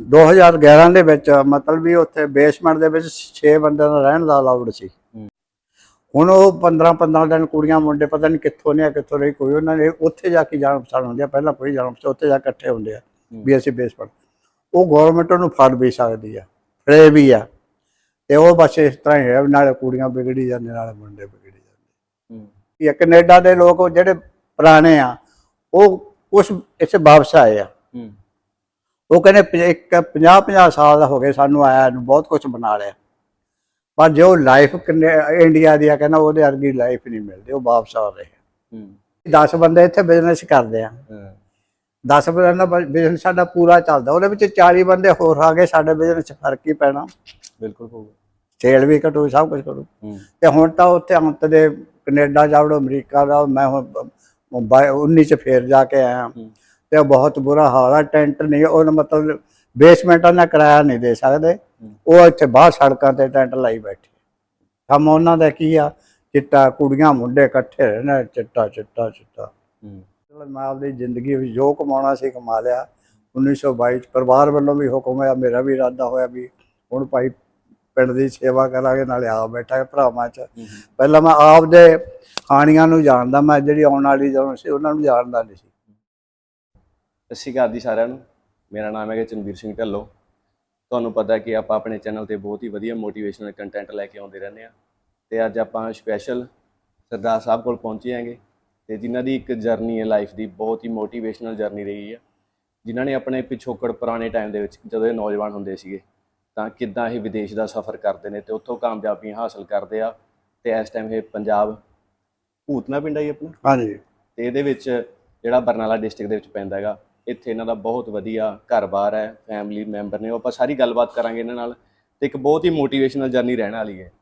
2011 ਦੇ ਵਿੱਚ ਮਤਲਬ ਵੀ ਉੱਥੇ ਬੇਸਮੈਂਟ ਦੇ ਵਿੱਚ 6 ਬੰਦਿਆਂ ਦਾ ਰਹਿਣ ਦਾ ਅਲਾਉਡ ਸੀ। ਹੁਣ ਉਹ 15 15 ਦਿਨ ਕੁੜੀਆਂ ਮੁੰਡੇ ਪਤਾ ਨਹੀਂ ਕਿੱਥੋਂ ਨੇ ਕਿੱਥੋਂ ਨਹੀਂ ਕੋਈ ਉਹਨਾਂ ਨੇ ਉੱਥੇ ਜਾ ਕੇ ਜਾਣ ਪਛਾਣ ਹੁੰਦੀ ਆ ਪਹਿਲਾਂ ਕੋਈ ਜਾਣ ਪਛਾਣ ਉੱਥੇ ਜਾ ਕੇ ਇਕੱਠੇ ਹੁੰਦੇ ਆ ਵੀ ਅਸੀਂ ਬੇਸਮੈਂਟ ਉਹ ਗਵਰਨਮੈਂਟ ਨੂੰ ਫੜ ਵੀ ਸਕਦੀ ਆ ਫੜੇ ਵੀ ਆ। ਤੇ ਉਹ ਬਸ ਇਸ ਤਰ੍ਹਾਂ ਹੀ ਹੈ ਨਾਲੇ ਕੁੜੀਆਂ ਵਿਗੜੀ ਜਾਂਦੇ ਨਾਲੇ ਮੁੰਡੇ ਵਿਗੜੀ ਜਾਂਦੇ। ਇਹ ਕੈਨੇਡਾ ਦੇ ਲੋਕ ਜਿਹੜੇ ਪੁਰਾਣੇ ਆ ਉਹ ਕੁਝ ਇੱਥੇ ਵਾਪਸ ਆਏ ਆ। ਉਹ ਕਹਿੰਦੇ ਪ- ਇੱਕ 50 50 ਸਾਲ ਹੋ ਗਏ ਸਾਨੂੰ ਆਇਆ ਨੂੰ ਬਹੁਤ ਕੁਝ ਬਣਾ ਲਿਆ। ਪਰ ਜੋ ਲਾਈਫ ਇੰਡੀਆ ਦੀ ਆ ਕਹਿੰਦਾ ਉਹਦੇ ਵਰਗੀ ਲਾਈਫ ਨਹੀਂ ਮਿਲਦੀ ਉਹ ਵਾਪਸ ਆ ਰਹੇ ਹੂੰ। 10 ਬੰਦੇ ਇੱਥੇ ਬਿਜ਼ਨਸ ਕਰਦੇ ਆ। ਹਾਂ, 10 ਬੰਦੇ ਦਾ ਬਿਜ਼ਨਸ ਸਾਡਾ ਪੂਰਾ ਚੱਲਦਾ ਉਹਦੇ ਵਿੱਚ 40 ਬੰਦੇ ਹੋਰ ਆ ਗਏ ਸਾਡੇ ਬਿਜ਼ਨਸ 'ਚ ਫ਼ਰਕ ਹੀ ਪੈਣਾ। ਬਿਲਕੁਲ ਹੋਊਗਾ। ਸੇਲ ਵੀ ਘਟੂ ਸਭ ਕੁਝ ਘਟੂ। ਹੂੰ। ਤੇ ਹੁਣ ਤਾਂ ਉੱਥੇ ਅੰਤ ਦੇ ਕੈਨੇਡਾ ਜਾਵੜੋ ਅਮਰੀਕਾ ਦਾ ਮੈਂ ਹੁਣ ਮੁੰਬਈ 19 ਚ ਫੇਰ ਜਾ ਕੇ ਆਇਆ। ਤੇ ਬਹੁਤ ਬੁਰਾ ਹਾਲ ਆ ਟੈਂਟ ਨਹੀਂ ਉਹ ਮਤਲਬ ਬੇਸਮੈਂਟਾਂ ਦਾ ਕਿਰਾਇਆ ਨਹੀਂ ਦੇ ਸਕਦੇ। ਉਹ ਇੱਥੇ ਬਾਹਰ ਸੜਕਾਂ ਤੇ ਟੈਂਟ ਲਾਈ ਬੈਠੇ। ਕੰਮ ਉਹਨਾਂ ਦਾ ਕੀ ਆ? ਚਿੱਟਾ ਕੁੜੀਆਂ ਮੁੰਡੇ ਇਕੱਠੇ ਰਹਿਣਾ ਚਿੱਟਾ ਚਿੱਟਾ ਚਿੱਟਾ। ਚਲੋ ਮੈਂ ਆਪਦੀ ਜ਼ਿੰਦਗੀ ਵਿੱਚ ਜੋ ਕਮਾਉਣਾ ਸੀ ਕਮਾ ਲਿਆ। 1922 ਚ ਪਰਿਵਾਰ ਵੱਲੋਂ ਵੀ ਹੁਕਮ ਹੋਇਆ ਮੇਰਾ ਵੀ ਇਰਾਦਾ ਹੋਇਆ ਵੀ ਹੁਣ ਭਾਈ ਪਿੰਡ ਦੀ ਸੇਵਾ ਕਰਾਂਗੇ ਨਾਲੇ ਆਪ ਬੈਠਾ ਭਰਾਵਾਂ ਚ। ਪਹਿਲਾਂ ਮੈਂ ਆਪ ਦੇ ਖਾਣੀਆਂ ਨੂੰ ਜਾਣਦਾ ਮੈਂ ਜਿਹੜੀ ਆਉਣ ਵਾਲੀ ਜਦੋਂ ਸੀ ਉਹਨਾਂ ਨੂੰ ਜਾਣਦਾ ਨਹੀਂ ਸੀ। ਸਤਿ ਸ਼੍ਰੀ ਅਕਾਲ ਜੀ ਸਾਰਿਆਂ ਨੂੰ। ਮੇਰਾ ਨਾਮ ਹੈ ਚੰਬੀਰ ਸਿੰਘ ਢੱਲੋ। ਤੁਹਾਨੂੰ ਪਤਾ ਹੈ ਕਿ ਆਪਾਂ ਆਪਣੇ ਚੈਨਲ ਤੇ ਬਹੁਤ ਹੀ ਵਧੀਆ ਮੋਟੀਵੇਸ਼ਨਲ ਕੰਟੈਂਟ ਲੈ ਕੇ ਆਉਂਦੇ ਰਹਿੰਦੇ ਆ ਤੇ ਅੱਜ ਆਪਾਂ ਸਪੈਸ਼ਲ ਸਰਦਾਰ ਸਾਹਿਬ ਕੋਲ ਪਹੁੰਚੇ ਆਂਗੇ ਤੇ ਜਿਨ੍ਹਾਂ ਦੀ ਇੱਕ ਜਰਨੀ ਹੈ ਲਾਈਫ ਦੀ ਬਹੁਤ ਹੀ ਮੋਟੀਵੇਸ਼ਨਲ ਜਰਨੀ ਰਹੀ ਹੈ। ਜਿਨ੍ਹਾਂ ਨੇ ਆਪਣੇ ਪਿਛੋਕੜ ਪੁਰਾਣੇ ਟਾਈਮ ਦੇ ਵਿੱਚ ਜਦੋਂ ਇਹ ਨੌਜਵਾਨ ਹੁੰਦੇ ਸੀਗੇ ਤਾਂ ਕਿੱਦਾਂ ਇਹ ਵਿਦੇਸ਼ ਦਾ ਸਫ਼ਰ ਕਰਦੇ ਨੇ ਤੇ ਉੱਥੋਂ ਕਾਮਯਾਬੀਆਂ ਹਾਸਲ ਕਰਦੇ ਆ। ਤੇ ਇਸ ਟਾਈਮ ਇਹ ਪੰਜਾਬ ਭੂਤਨਾ ਪਿੰਡ ਆਈ ਆਪਣਾ? ਹਾਂਜੀ। ਤੇ ਇਹਦੇ ਵਿੱਚ ਜਿਹੜਾ ਬਰਨਾਲਾ ਡਿਸਟ੍ਰਿਕਟ ਦੇ ਵਿੱਚ ਪੈਂਦਾ ਹੈਗਾ। ਇੱਥੇ ਇਹਨਾਂ ਦਾ ਬਹੁਤ ਵਧੀਆ ਘਰ-ਬਾਰ ਹੈ ਫੈਮਿਲੀ ਮੈਂਬਰ ਨੇ ਉਹ ਆਪਾਂ ਸਾਰੀ ਗੱਲਬਾਤ ਕਰਾਂਗੇ ਇਹਨਾਂ ਨਾਲ ਤੇ ਇੱਕ ਬਹੁਤ ਹੀ ਮੋਟੀਵੇਸ਼ਨਲ ਜਰਨੀ ਰਹਿਣ ਵਾਲੀ ਹੈ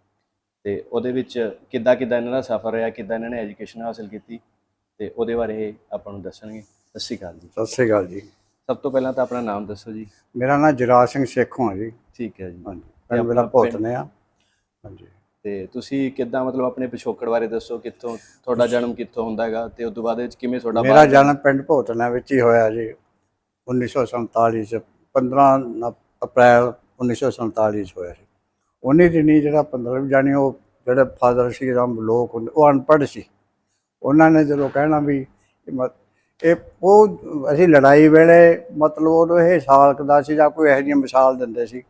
ਤੇ ਉਹਦੇ ਵਿੱਚ ਕਿੱਦਾਂ ਕਿੱਦਾਂ ਇਹਨਾਂ ਦਾ ਸਫ਼ਰ ਰਿਹਾ ਕਿੱਦਾਂ ਇਹਨਾਂ ਨੇ ਐਜੂਕੇਸ਼ਨ ਹਾਸਲ ਕੀਤੀ ਤੇ ਉਹਦੇ ਬਾਰੇ ਇਹ ਆਪਾਂ ਨੂੰ ਦੱਸਣਗੇ। ਸਤਿ ਸ਼੍ਰੀ ਅਕਾਲ ਜੀ। ਸਤਿ ਸ੍ਰੀ ਅਕਾਲ ਜੀ। ਸਭ ਤੋਂ ਪਹਿਲਾਂ ਤਾਂ ਆਪਣਾ ਨਾਮ ਦੱਸੋ ਜੀ। ਮੇਰਾ ਨਾਮ ਜਰਾਜ ਸਿੰਘ ਸੇਖੋਂ ਹੈ ਜੀ। ਠੀਕ ਹੈ ਜੀ। ਹਾਂਜੀ। ਪਿੰਡ ਮੇਰਾ? ਭੋਤਨੇ ਆ। ਹਾਂਜੀ। ਤੇ ਤੁਸੀਂ ਕਿੱਦਾਂ ਮਤਲਬ ਆਪਣੇ ਪਿਛੋਕੜ ਬਾਰੇ ਦੱਸੋ? ਕਿੱਥੋਂ ਤੁਹਾਡਾ ਜਨਮ ਕਿੱਥੋਂ ਹੁੰਦਾ ਹੈਗਾ? ਤੇ ਉਸ ਤੋਂ ਬਾਅਦ ਵਿੱਚ ਕਿਵੇਂ ਤੁਹਾਡਾ ਮੇਰਾ ਜਨਮ ਪਿੰਡ ਭੋਤਨਾ ਵਿੱਚ ਹੀ ਹੋਇਆ ਜੀ 1947 ਚ 15 ਨ- ਅਪ੍ਰੈਲ 1947 ਚ ਹੋਇਆ ਸੀ ਉਹਨੇ ਦਿਨੀ ਜਿਹੜਾ 15 ਜਾਨੀ ਉਹ ਜਿਹੜੇ ਫਾਦਰ ਸੀ ਰਾਮ ਲੋਕ ਉਹ ਅਨਪੜ੍ਹ ਸੀ। ਉਹਨਾਂ ਨੇ ਜਦੋਂ ਕਹਿਣਾ ਵੀ ਇਹ ਉਹ ਅਸੀਂ ਲੜਾਈ ਵੇਲੇ ਮਤਲਬ ਉਦੋਂ ਇਹ ਸਾਲ ਕੁ ਦਾ ਸੀ ਜਾਂ ਕੋਈ ਇਹੋ ਜਿਹੀ ਮਿਸਾਲ ਦਿੰਦੇ ਸੀ।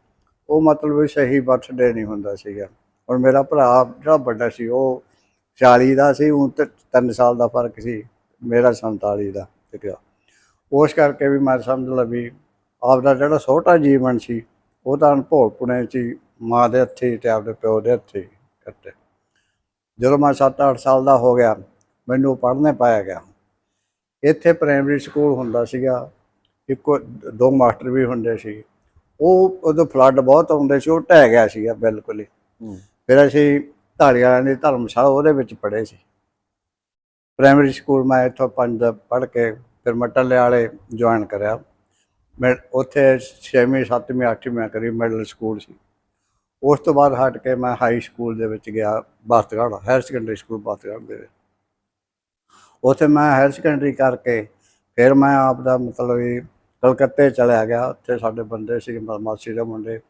ਉਹ ਮਤਲਬ ਸਹੀ ਬਰਥਡੇ ਨਹੀਂ ਹੁੰਦਾ ਸੀਗਾ। ਔਰ ਮੇਰਾ ਭਰਾ ਜਿਹੜਾ ਵੱਡਾ ਸੀ, ਉਹ 40 ਦਾ ਸੀ ਉਹ ਤੇ 3 ਸਾਲ ਦਾ ਫ਼ਰਕ ਸੀ, ਮੇਰਾ 47 ਦਾ ਠੀਕ ਉਸ ਕਰਕੇ ਵੀ ਮੈਂ ਸਮਝ ਲਾ ਵੀ ਆਪਦਾ ਜਿਹੜਾ ਛੋਟਾ ਜੀਵਨ ਸੀ, ਉਹ ਤਾਂ ਅਨਭੋਗ ਪੁਣੇ ਚ ਮਾਂ ਦੇ ਹੱਥੇ ਤੇ ਆਪਦੇ ਪਿਓ ਦੇ ਹੱਥੇ ਕੱਟੇ ਜਦੋਂ ਮੈਂ 7-8 ਸਾਲ ਦਾ ਹੋ ਗਿਆ, ਮੈਨੂੰ ਪੜ੍ਹਨੇ ਪਾਇਆ ਗਿਆ। ਇੱਥੇ ਪ੍ਰਾਇਮਰੀ ਸਕੂਲ ਹੁੰਦਾ ਸੀਗਾ, ਇੱਕੋ ਦੋ ਮਾਸਟਰ ਵੀ ਹੁੰਦੇ ਸੀ। ਉਹ, ਉਦੋਂ ਫਲੱਡ ਬਹੁਤ ਆਉਂਦੇ ਸੀ, ਉਹ ਢਹਿ ਗਿਆ ਸੀਗਾ ਬਿਲਕੁਲ ਹੀ। ਫਿਰ ਅਸੀਂ ਢਾਲੀਆਂ ਦੀ ਧਰਮਸ਼ਾਲਾ ਉਹਦੇ ਵਿੱਚ ਪੜ੍ਹੇ ਸੀ। ਪ੍ਰਾਇਮਰੀ ਸਕੂਲ ਮੈਂ ਇੱਥੋਂ ਪੰਜ ਦਾ ਪੜ੍ਹ ਕੇ ਫਿਰ ਮੈਂ ਟੱਲੇ ਵਾਲੇ ਜੁਆਇਨ ਕਰਿਆ। ਮੈਂ ਉੱਥੇ 6ਵੀਂ 7ਵੀਂ 8ਵੀਂ ਮੈਂ ਕਰੀ ਮਿਡਲ ਸਕੂਲ ਸੀ। ਉਸ ਤੋਂ ਬਾਅਦ ਹਟ ਕੇ ਮੈਂ ਹਾਈ ਸਕੂਲ ਦੇ ਵਿੱਚ ਗਿਆ Basatgarh higher secondary school Basatgarh ਦੇ ਵਿੱਚ। ਉੱਥੇ ਮੈਂ ਹਾਇਰ ਸੈਕੰਡਰੀ ਕਰਕੇ ਫਿਰ ਮੈਂ ਆਪ ਦਾ ਮਤਲਬ ਵੀ ਕਲਕੱਤੇ ਚਲਿਆ ਗਿਆ। ਉੱਥੇ ਸਾਡੇ ਬੰਦੇ ਸੀ ਮਾਸੀ ਦੇ ਮੁੰਡੇ।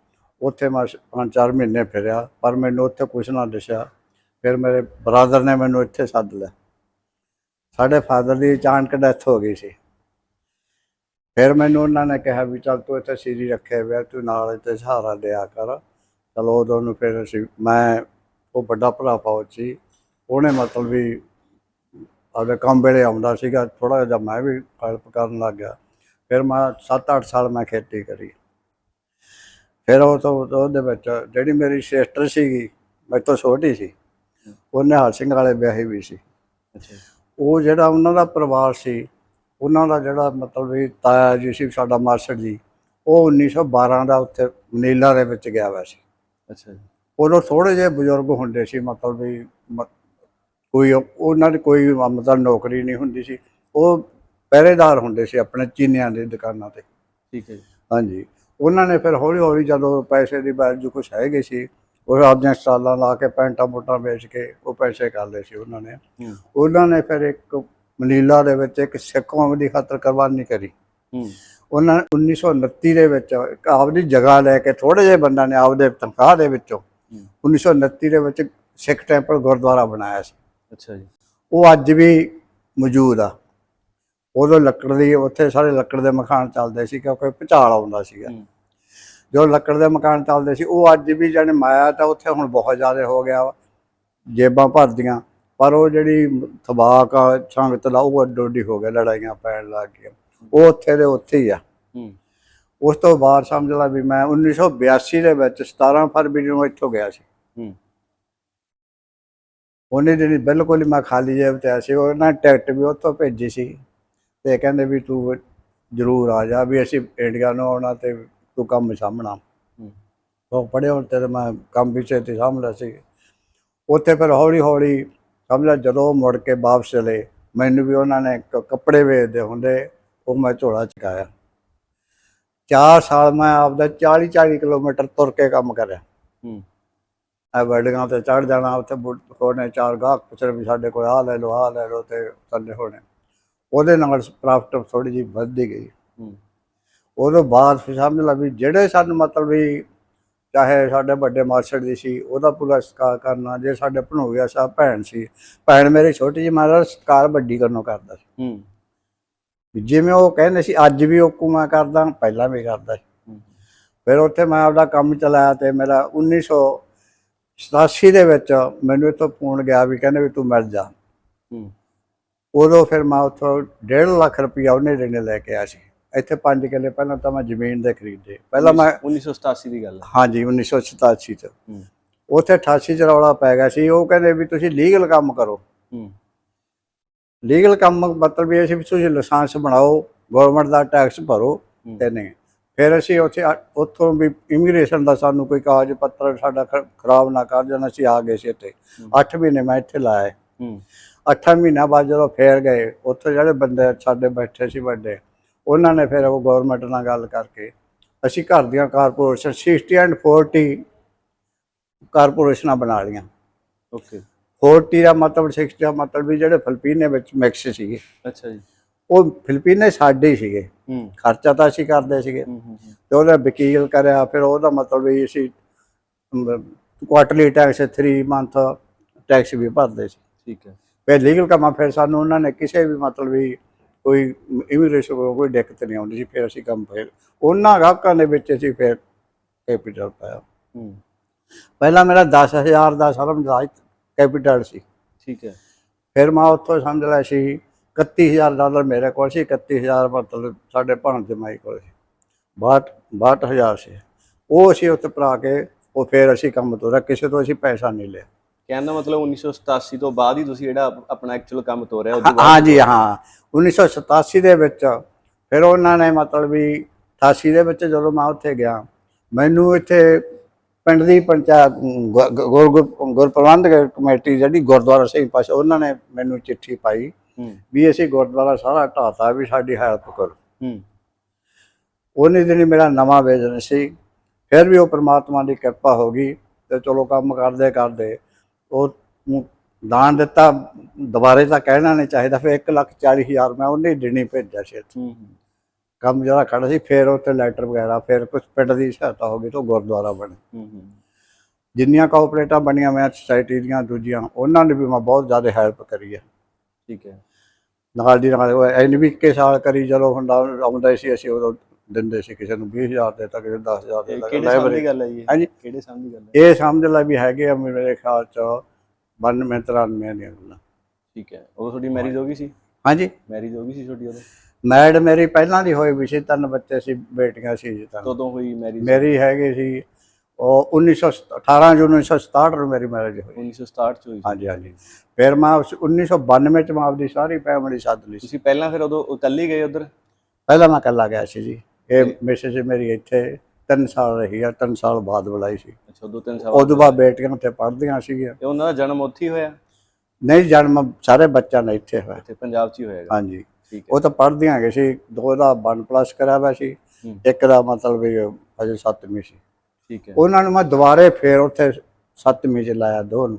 ਉੱਥੇ ਮੈਂ ਸ- ਪੰਜ ਚਾਰ ਮਹੀਨੇ ਫਿਰਿਆ, ਪਰ ਮੈਨੂੰ ਉੱਥੇ ਕੁਝ ਨਾ ਦਿਸਿਆ। ਫਿਰ ਮੇਰੇ ਬਰਾਦਰ ਨੇ ਮੈਨੂੰ ਇੱਥੇ ਸੱਦ ਲਿਆ। ਸਾਡੇ ਫਾਦਰ ਦੀ ਅਚਾਨਕ ਡੈਥ ਹੋ ਗਈ ਸੀ। ਫਿਰ ਮੈਨੂੰ ਉਹਨਾਂ ਨੇ ਕਿਹਾ ਵੀ ਚੱਲ ਤੂੰ ਇੱਥੇ ਸੀਰੀ ਰੱਖੇ ਹੋਇਆ, ਤੂੰ ਨਾਲ ਇੱਥੇ ਸਹਾਰਾ ਦਿਆ ਕਰ। ਚਲੋ ਉਦੋਂ ਨੂੰ ਫਿਰ ਅਸੀਂ, ਮੈਂ, ਉਹ ਵੱਡਾ ਭਰਾ ਫੌਜ ਸੀ ਉਹਨੇ ਮਤਲਬ ਵੀ ਆਪਦੇ ਕੰਮ ਵੇਲੇ ਆਉਂਦਾ ਸੀਗਾ ਥੋੜਾ ਜਿਹਾ ਮੈਂ ਵੀ ਹੈਲਪ ਕਰਨ ਲੱਗ ਗਿਆ। ਫਿਰ ਮੈਂ 7-8 ਸਾਲ ਮੈਂ ਖੇਤੀ ਕਰੀ। ਫਿਰ ਉਹ ਤੋਂ ਉਹਦੇ ਵਿੱਚ ਜਿਹੜੀ ਮੇਰੀ ਸਿਸਟਰ ਸੀਗੀ ਮੇਰੇ ਤੋਂ ਛੋਟੀ ਸੀ ਉਹਨੇ ਹਾਲ ਸਿੰਘ ਵਾਲੇ ਵਿਆਹੀ ਵੀ ਸੀ। ਅੱਛਾ। ਉਹ ਜਿਹੜਾ ਉਹਨਾਂ ਦਾ ਪਰਿਵਾਰ ਸੀ ਉਹਨਾਂ ਦਾ ਜਿਹੜਾ ਮਤਲਬ ਵੀ ਤਾਇਆ ਜੀ ਸੀ ਸਾਡਾ ਮਾਸਟਰ ਜੀ ਉਹ 1912 ਦਾ ਉੱਥੇ ਮਨੀਲਾ ਦੇ ਵਿੱਚ ਗਿਆ ਹੋਇਆ ਸੀ। ਅੱਛਾ ਜੀ, ਉਦੋਂ ਥੋੜੇ ਜਿਹੇ ਬਜ਼ੁਰਗ ਹੁੰਦੇ ਸੀ ਮਤਲਬ ਵੀ ਕੋਈ ਉਹਨਾਂ ਦੀ ਕੋਈ ਮਤਲਬ ਨੌਕਰੀ ਨਹੀਂ ਹੁੰਦੀ ਸੀ। ਉਹ ਪਹਿਰੇਦਾਰ ਹੁੰਦੇ ਸੀ ਆਪਣੇ ਚੀਨੀਆਂ ਦੀ ਦੁਕਾਨਾਂ ਤੇ। ਠੀਕ ਹੈ ਜੀ। ਹਾਂਜੀ। ਉਹਨਾਂ ਨੇ ਫਿਰ ਹੌਲੀ ਹੌਲੀ ਜਦੋਂ ਪੈਸੇ ਦੀ ਵੈਲਿਊ ਕੁਛ ਹੈਗੇ ਸੀ ਉਹ ਆਪਦੀਆਂ ਸਟਾਲਾਂ ਲਾ ਕੇ ਪੈਂਟਾਂ ਬੂਟਾਂ ਵੇਚ ਕੇ ਉਹ ਪੈਸੇ ਕਰ ਲਏ ਸੀ ਉਹਨਾਂ ਨੇ। ਉਹਨਾਂ ਨੇ ਫਿਰ ਇੱਕ ਮਨੀਲਾ ਦੇ ਵਿੱਚ ਇੱਕ ਸਿੱਖ ਕੌਮ ਦੀ ਖਾਤਰ ਕੁਰਬਾਨੀ ਕਰੀ। ਉਹਨਾਂ 1929 ਦੇ ਵਿੱਚ ਇੱਕ ਆਪਦੀ ਜਗ੍ਹਾ ਲੈ ਕੇ ਥੋੜੇ ਜਿਹੇ ਬੰਦਾ ਨੇ ਆਪਦੇ ਤਨਖਾਹ ਦੇ ਵਿੱਚੋਂ 1929 ਦੇ ਵਿੱਚ ਸਿੱਖ ਟੈਂਪਲ ਗੁਰਦੁਆਰਾ ਬਣਾਇਆ ਸੀ। ਅੱਛਾ ਜੀ। ਉਹ ਅੱਜ ਵੀ ਮੌਜੂਦ ਆ। ਉਦੋਂ ਲੱਕੜ ਦੀ ਉੱਥੇ ਸਾਰੇ ਲੱਕੜ ਦੇ ਮਕਾਨ ਚੱਲਦੇ ਸੀ ਕਿਉਂਕਿ ਭੁਚਾਲ ਆਉਂਦਾ ਸੀਗਾ। ਜੋ ਲੱਕੜ ਦੇ ਮਕਾਨ ਚੱਲਦੇ ਸੀ ਉਹ ਅੱਜ ਵੀ ਜਾਨੇ ਮਾਇਆ ਤਾਂ ਉੱਥੇ ਹੁਣ ਬਹੁਤ ਜ਼ਿਆਦਾ ਹੋ ਗਿਆ ਵਾ ਜੇਬਾਂ ਭਰਦੀਆਂ। ਪਰ ਉਹ ਜਿਹੜੀ ਥਬਾਕ ਆ ਸੰਗਤ ਦਾ ਉਹ ਅੱਡੋਡੀ ਹੋ ਗਿਆ ਲੜਾਈਆਂ ਪੈਣ ਲੱਗ ਗਈਆਂ। ਉਹ ਉੱਥੇ ਦੇ ਉੱਥੇ ਹੀ ਆ। ਉਸ ਤੋਂ ਬਾਅਦ ਸਮਝ ਲਾ ਵੀ ਮੈਂ 1982 ਦੇ ਵਿੱਚ 17 ਫਰਵਰੀ ਨੂੰ ਇੱਥੋਂ ਗਿਆ ਸੀ। ਉਹਨੇ ਦਿਨ ਬਿਲਕੁਲ ਹੀ ਮੈਂ ਖਾਲੀ ਜੇਬ ਤੇ ਆਇਆ ਸੀ ਉਹਨਾਂ ਟਿਕਟ ਵੀ ਉੱਥੋਂ ਭੇਜੀ ਸੀ। ਤੇ ਕਹਿੰਦੇ ਵੀ ਤੂੰ ਜ਼ਰੂਰ ਆ ਜਾ ਵੀ ਅਸੀਂ ਇੰਡੀਆ ਨੂੰ ਆਉਣਾ ਤੇ ਤੂੰ ਕੰਮ ਸਾਹਮਣਾ ਉਹ ਪੜ੍ਹੇ ਹੁਣ ਤੇ ਮੈਂ ਕੰਮ ਵੀ ਛੇਤੀ ਸਾਂਭਦਾ ਸੀ। ਉੱਥੇ ਫਿਰ ਹੌਲੀ ਹੌਲੀ ਸਮਝਿਆ ਜਦੋਂ ਮੁੜ ਕੇ ਵਾਪਸ ਚਲੇ ਮੈਨੂੰ ਵੀ ਉਹਨਾਂ ਨੇ ਕੱਪੜੇ ਵੇਚਦੇ ਹੁੰਦੇ ਉਹ ਮੈਂ ਝੋਲਾ ਚਕਾਇਆ। ਚਾਰ ਸਾਲ ਮੈਂ ਆਪਦਾ 40 40 ਕਿਲੋਮੀਟਰ ਤੁਰ ਕੇ ਕੰਮ ਕਰਿਆ। ਹੂੰ। ਆ ਬਿਲਡਿੰਗਾਂ ਤੇ ਚੜ ਜਾਣਾ ਉੱਥੇ ਹੋਣੇ ਚਾਰ ਗਾਹਕ ਪੁੱਛਣ ਵੀ ਸਾਡੇ ਕੋਲ ਆਹ ਲੈ ਲਓ ਆਹ ਲੈ ਲਓ ਤੇ ਥੱਲੇ ਹੋਣੇ ਉਹਦੇ ਨਾਲ ਪ੍ਰਾਫਟ ਥੋੜੀ ਜਿਹੀ ਵੱਧਦੀ ਗਈ। ਉਦੋਂ ਬਾਅਦ ਫਿਰ ਸਮਝ ਲਾ ਵੀ ਜਿਹੜੇ ਸਾਨੂੰ ਮਤਲਬ ਵੀ ਚਾਹੇ ਸਾਡੇ ਵੱਡੇ ਮਾਸਟਰ ਦੀ ਸੀ ਉਹਦਾ ਪੂਰਾ ਸਤਿਕਾਰ ਕਰਨਾ ਜੇ ਸਾਡੇ ਭਣੋਈਆ ਸਾਹਿਬ ਭੈਣ ਸੀ ਭੈਣ ਮੇਰੀ ਛੋਟੀ ਜਿਹੀ ਮਾਰਾ ਸਤਿਕਾਰ ਵੱਡੀ ਕਰਨੋਂ ਕਰਦਾ ਸੀ। ਹੂੰ। ਜਿਵੇਂ ਉਹ ਕਹਿੰਦੇ ਸੀ ਅੱਜ ਵੀ ਉਹ ਕੁ ਮੈਂ ਕਰਦਾ ਪਹਿਲਾਂ ਵੀ ਕਰਦਾ ਸੀ। ਫਿਰ ਉੱਥੇ ਮੈਂ ਆਪਦਾ ਕੰਮ ਚਲਾਇਆ ਤੇ ਮੇਰਾ 1987 ਦੇ ਵਿੱਚ ਮੈਨੂੰ ਇੱਥੋਂ ਫੋਨ ਗਿਆ ਵੀ ਕਹਿੰਦੇ ਵੀ ਤੂੰ ਮਿਲ ਜਾ। ਹੂੰ। ਉਦੋਂ ਫਿਰ ਮੈਂ ਉੱਥੋਂ 1.5 ਲੱਖ ਰੁਪਇਆ ਉਹਨੇ ਦੇਣੇ ਲੈ ਕੇ ਆਇਆ ਸੀ। ਇੱਥੇ 5 ਕਿੱਲੇ ਪਹਿਲਾਂ ਤਾਂ ਮੈਂ ਜ਼ਮੀਨ ਦੇ ਖਰੀਦੇ। ਪਹਿਲਾਂ ਮੈਂ 1987 ਦੀ ਗੱਲ ਹੈ। ਹਾਂਜੀ 1987 ਚ। ਉੱਥੇ 88 ਚ ਰੌਲਾ ਪੈ ਗਿਆ ਸੀ। ਉਹ ਕਹਿੰਦੇ ਵੀ ਤੁਸੀਂ ਲੀਗਲ ਕੰਮ ਕਰੋ। ਲੀਗਲ ਕੰਮ ਮਤਲਬ ਇਹ ਸੀ ਵੀ ਤੁਸੀਂ ਲਾਇਸੈਂਸ ਬਣਾਓ ਗਵਰਨਮੈਂਟ ਦਾ ਟੈਕਸ ਭਰੋ। ਤੇ ਨਹੀਂ। ਫਿਰ ਅਸੀਂ ਉੱਥੇ ਉੱਥੋਂ ਵੀ ਇਮੀਗ੍ਰੇਸ਼ਨ ਦਾ ਸਾਨੂੰ ਕੋਈ ਕਾਗਜ਼ ਪੱਤਰ ਸਾਡਾ ਖਰਾਬ ਨਾ ਕਰ ਜਾਣਾ ਅਸੀਂ ਆ ਗਏ ਸੀ ਇੱਥੇ। ਹੂੰ। 8 ਮਹੀਨੇ ਮੈਂ ਇੱਥੇ ਹੂੰ। 8 ਮਹੀਨਿਆਂ ਬਾਅਦ ਜਦੋਂ ਫੇਰ ਗਏ ਉੱਥੇ ਜਿਹੜੇ ਬੰਦੇ ਸਾਡੇ ਬੈਠੇ ਸੀ ਵੱਡੇ ਉਹਨਾਂ ਨੇ ਫਿਰ ਉਹ ਗਵਰਨਮੈਂਟ ਨਾਲ ਗੱਲ ਕਰਕੇ ਅਸੀਂ ਘਰ ਦੀਆਂ ਕਾਰਪੋਰੇਸ਼ਨ 60 ਐਂਡ 40 ਕਾਰਪੋਰੇਸ਼ਨਾਂ ਬਣਾ ਲਈਆਂ। ਓਕੇ 40 ਦਾ ਮਤਲਬ 60 ਦਾ ਮਤਲਬ ਵੀ ਜਿਹੜੇ ਫਿਲੀਪੀਨੇ ਵਿੱਚ ਮਿਕਸ ਸੀਗੇ। ਅੱਛਾ ਜੀ। ਉਹ ਫਿਲੀਪੀਨੇ ਸਾਡੇ ਹੀ। ਸੀਗੇ ਖਰਚਾ ਤਾਂ ਅਸੀਂ ਕਰਦੇ ਸੀਗੇ। ਤੇ ਉਹਦਾ ਵਕੀਲ ਕਰਿਆ ਫਿਰ ਉਹਦਾ ਮਤਲਬ ਵੀ ਅਸੀਂ ਕੁਆਟਰਲੀ ਟੈਕਸ 3 ਮੰਥ ਟੈਕਸ ਵੀ ਭਰਦੇ ਸੀ। ਠੀਕ ਹੈ। ਫਿਰ ਲੀਗਲ ਕੰਮਾਂ ਫਿਰ ਸਾਨੂੰ ਉਹਨਾਂ ਨੇ ਕਿਸੇ ਵੀ ਮਤਲਬ ਵੀ ਕੋਈ ਇਮੀਗ੍ਰੇਸ਼ਨ ਕੋਲ ਕੋਈ ਦਿੱਕਤ ਨਹੀਂ ਆਉਂਦੀ ਸੀ ਫਿਰ ਅਸੀਂ ਕੰਮ ਫਿਰ ਉਹਨਾਂ ਗਾਹਕਾਂ ਦੇ ਵਿੱਚ ਅਸੀਂ ਫਿਰ ਕੈਪੀਟਲ ਪਾਇਆ। ਪਹਿਲਾਂ ਮੇਰਾ 10000 ਦਾ ਸਰਮ ਦਾ ਕੈਪੀਟਲ ਸੀ। ਠੀਕ ਹੈ। ਫਿਰ ਮੈਂ ਉੱਥੋਂ ਸਮਝ ਲਿਆ ਸੀ 31000 ਡਾਲਰ ਮੇਰੇ ਕੋਲ ਸੀ 31000 ਮਤਲਬ ਸਾਡੇ ਭਣ ਜਮਾਈ ਕੋਲ ਸੀ। 62 62000 ਸੀ। ਉਹ ਅਸੀਂ ਉੱਥੇ ਭਰਾ ਕੇ ਉਹ ਫਿਰ ਅਸੀਂ ਕੰਮ ਤੋਰਿਆ ਕਿਸੇ ਤੋਂ ਅਸੀਂ ਪੈਸਾ ਨਹੀਂ ਲਿਆ। ਕਹਿਣ ਦਾ ਮਤਲਬ 1987 ਤੋਂ ਬਾਅਦ ਹੀ ਤੁਸੀਂ ਜਿਹੜਾ ਆਪ- ਆਪਣਾ ਐਕਚੁਅਲ ਕੰਮ ਤੋਰਿਆ ਉਦੋਂ ਬਾਅਦ ਹਾਂ। ਜੀ ਹਾਂ 1987 ਦੇ ਵਿੱਚ ਫਿਰ ਉਹਨਾਂ ਨੇ ਮਤਲਬ ਵੀ 88 ਦੇ ਵਿੱਚ ਜਦੋਂ ਮੈਂ ਉੱਥੇ ਗਿਆ ਮੈਨੂੰ ਇੱਥੇ ਪਿੰਡ ਦੀ ਪੰਚਾਇਤ ਗੁਰ- ਗੁਰ ਗੁਰ- ਗੁਰਪ੍ਰਬੰਧਕ ਕਮੇਟੀ ਜਿਹੜੀ ਗੁਰਦੁਆਰਾ ਸਿੰਘ ਪਾਸ਼ਾ ਉਹਨਾਂ ਨੇ ਮੈਨੂੰ ਚਿੱਠੀ ਪਾਈ ਵੀ ਅਸੀਂ ਗੁਰਦੁਆਰਾ ਸਾਰਾ ਢਾਤਾ ਵੀ ਸਾਡੀ ਹੈਲਪ ਕਰੋ। ਉਹਨੇ ਦਿਨ ਮੇਰਾ ਨਵਾਂ ਬਿਜ਼ਨਸ ਸੀ ਫਿਰ ਵੀ ਉਹ ਪ੍ਰਮਾਤਮਾ ਦੀ ਕਿਰਪਾ ਹੋ ਗਈ ਤੇ ਚਲੋ ਕੰਮ ਕਰਦੇ ਕਰਦੇ ਉਹ ਦਾਨ ਦਿੱਤਾ ਦੁਬਾਰੇ ਤਾਂ ਕਹਿਣਾ ਨਹੀਂ ਚਾਹੀਦਾ ਫਿਰ 1 ਲੱਖ 40 ਹਜ਼ਾਰ ਮੈਂ ਉਹਨੇ ਹੀ ਦੇਣੀ ਭੇਜਿਆ ਸੀ ਕੰਮ ਜਿਹੜਾ ਖੜਾ ਸੀ ਫਿਰ ਉੱਥੇ ਲੈਟਰ ਵਗੈਰਾ ਫਿਰ ਕੁਝ ਪਿੰਡ ਦੀ ਸਹਾਇਤਾ ਹੋ ਗਈ ਤਾਂ ਗੁਰਦੁਆਰਾ ਬਣੇ। ਜਿੰਨੀਆਂ ਕੋਆਪਰੇਟਾਂ ਬਣੀਆਂ ਮੈਂ ਸੁਸਾਇਟੀ ਦੀਆਂ ਦੂਜੀਆਂ ਉਹਨਾਂ ਨੇ ਵੀ ਮੈਂ ਬਹੁਤ ਜ਼ਿਆਦਾ ਹੈਲਪ ਕਰੀ ਹੈ ਠੀਕ ਹੈ। ਨਾਲ ਦੀ ਨਾਲ ਐਨ ਵੀ ਇੱਕੇ ਸਾਲ ਕਰੀ ਚਲੋ ਹੁੰਦਾ ਆਉਂਦਾ ਸੀ ਅਸੀਂ ਉਦੋਂ ਦਿੰਦੇ ਸੀ ਕਿਸੇ ਨੂੰ 20000 ਦੇ ਤਾਂ ਕਿਸੇ ਨੂੰ 10000 ਦੇ ਇਹ ਤਾਂ ਕਿਹੜੇ ਸਾਲ ਦੀ ਗੱਲ ਹੈ ਜੀ? ਹਾਂਜੀ। ਕਿਹੜੇ ਸਾਲ ਦੀ ਗੱਲ ਹੈ? ਇਹ ਸਮਝ ਲੈ ਵੀ ਹੈਗੇ ਆ ਮੇਰੇ ਖਿਆਲ ਚ 92 93 ਦੀਆਂ ਗੱਲਾਂ। ਠੀਕ ਹੈ। ਉਦੋਂ ਤੁਹਾਡੀ ਮੈਰਿਜ ਹੋ ਗਈ ਸੀ? ਹਾਂਜੀ। ਮੈਰਿਜ ਹੋ ਗਈ ਸੀ ਤੁਹਾਡੀ ਉਦੋਂ? ਮੈਡ ਮੇਰੀ ਪਹਿਲਾਂ ਦੀ ਹੋਈ ਵੀ ਸੀ ਤਿੰਨ ਬੱਚੇ ਸੀ ਬੇਟੀਆਂ ਸੀ ਜੀ ਕਦੋਂ ਹੋਈ ਮੈਰਿਜ ਮੇਰੀ ਹੈਗੀ ਸੀ ਉਹ 1918 ਜੂਨ 1967 ਨੂੰ ਮੇਰੀ ਮੈਰਿਜ ਹੋਈ। 1967 ਚ ਹੋਈ। ਹਾਂਜੀ ਹਾਂਜੀ। ਫਿਰ ਮੈਂ ਉਸ 1992 ਚ ਮੈਂ ਆਪਦੀ ਸਾਰੀ ਫੈਮਿਲੀ ਸੱਦ ਲਈ ਤੁਸੀਂ ਪਹਿਲਾਂ ਫਿਰ ਉਦੋਂ ਇਕੱਲੇ ਗਏ ਉਧਰ? ਪਹਿਲਾਂ ਮੈਂ ਇਕੱਲਾ ਗਿਆ ਸੀ ਜੀ। ਇਹ ਮਿਸਿਸ ਮੇਰੀ ਇੱਥੇ ਤਿੰਨ ਸਾਲ ਰਹੀ ਆ ਤਿੰਨ ਸਾਲ ਬਾਅਦ ਬੁਲਾਈ ਸੀ। ਅੱਛਾ ਉਦੋਂ ਤਿੰਨ ਸਾਲ ਉਦੋਂ ਬਾਅਦ ਬੇਟੀਆਂ ਉੱਥੇ ਪੜ੍ਹਦੀਆਂ ਸੀਗੀਆਂ। ਤੇ ਉਹਨਾਂ ਦਾ ਜਨਮ ਉੱਥੇ ਹੀ ਹੋਇਆ? ਨਹੀਂ ਜਨਮ ਸਾਰੇ ਬੱਚਿਆਂ ਦਾ ਇੱਥੇ ਹੋਇਆ। ਇੱਥੇ ਪੰਜਾਬ 'ਚ ਹੀ ਹੋਇਆਗਾ ਹਾਂਜੀ। ਠੀਕ ਹੈ। ਉਹ ਤਾਂ ਪੜ੍ਹਦੀਆਂ ਹੈਗੇ ਸੀ ਦੋ ਦਾ 1 ਪਲੱਸ ਕਰਿਆ ਹੋਇਆ ਸੀ ਹੂੰ। ਇੱਕ ਦਾ ਮਤਲਬ ਵੀ ਅਜੇ 7ਵੀਂ ਸੀ। ਠੀਕ ਹੈ। ਉਹਨਾਂ ਨੂੰ ਮੈਂ ਦੁਬਾਰੇ ਫੇਰ ਉੱਥੇ 7ਵੀਂ ਚ ਲਾਇਆ ਦੋ ਨੂੰ।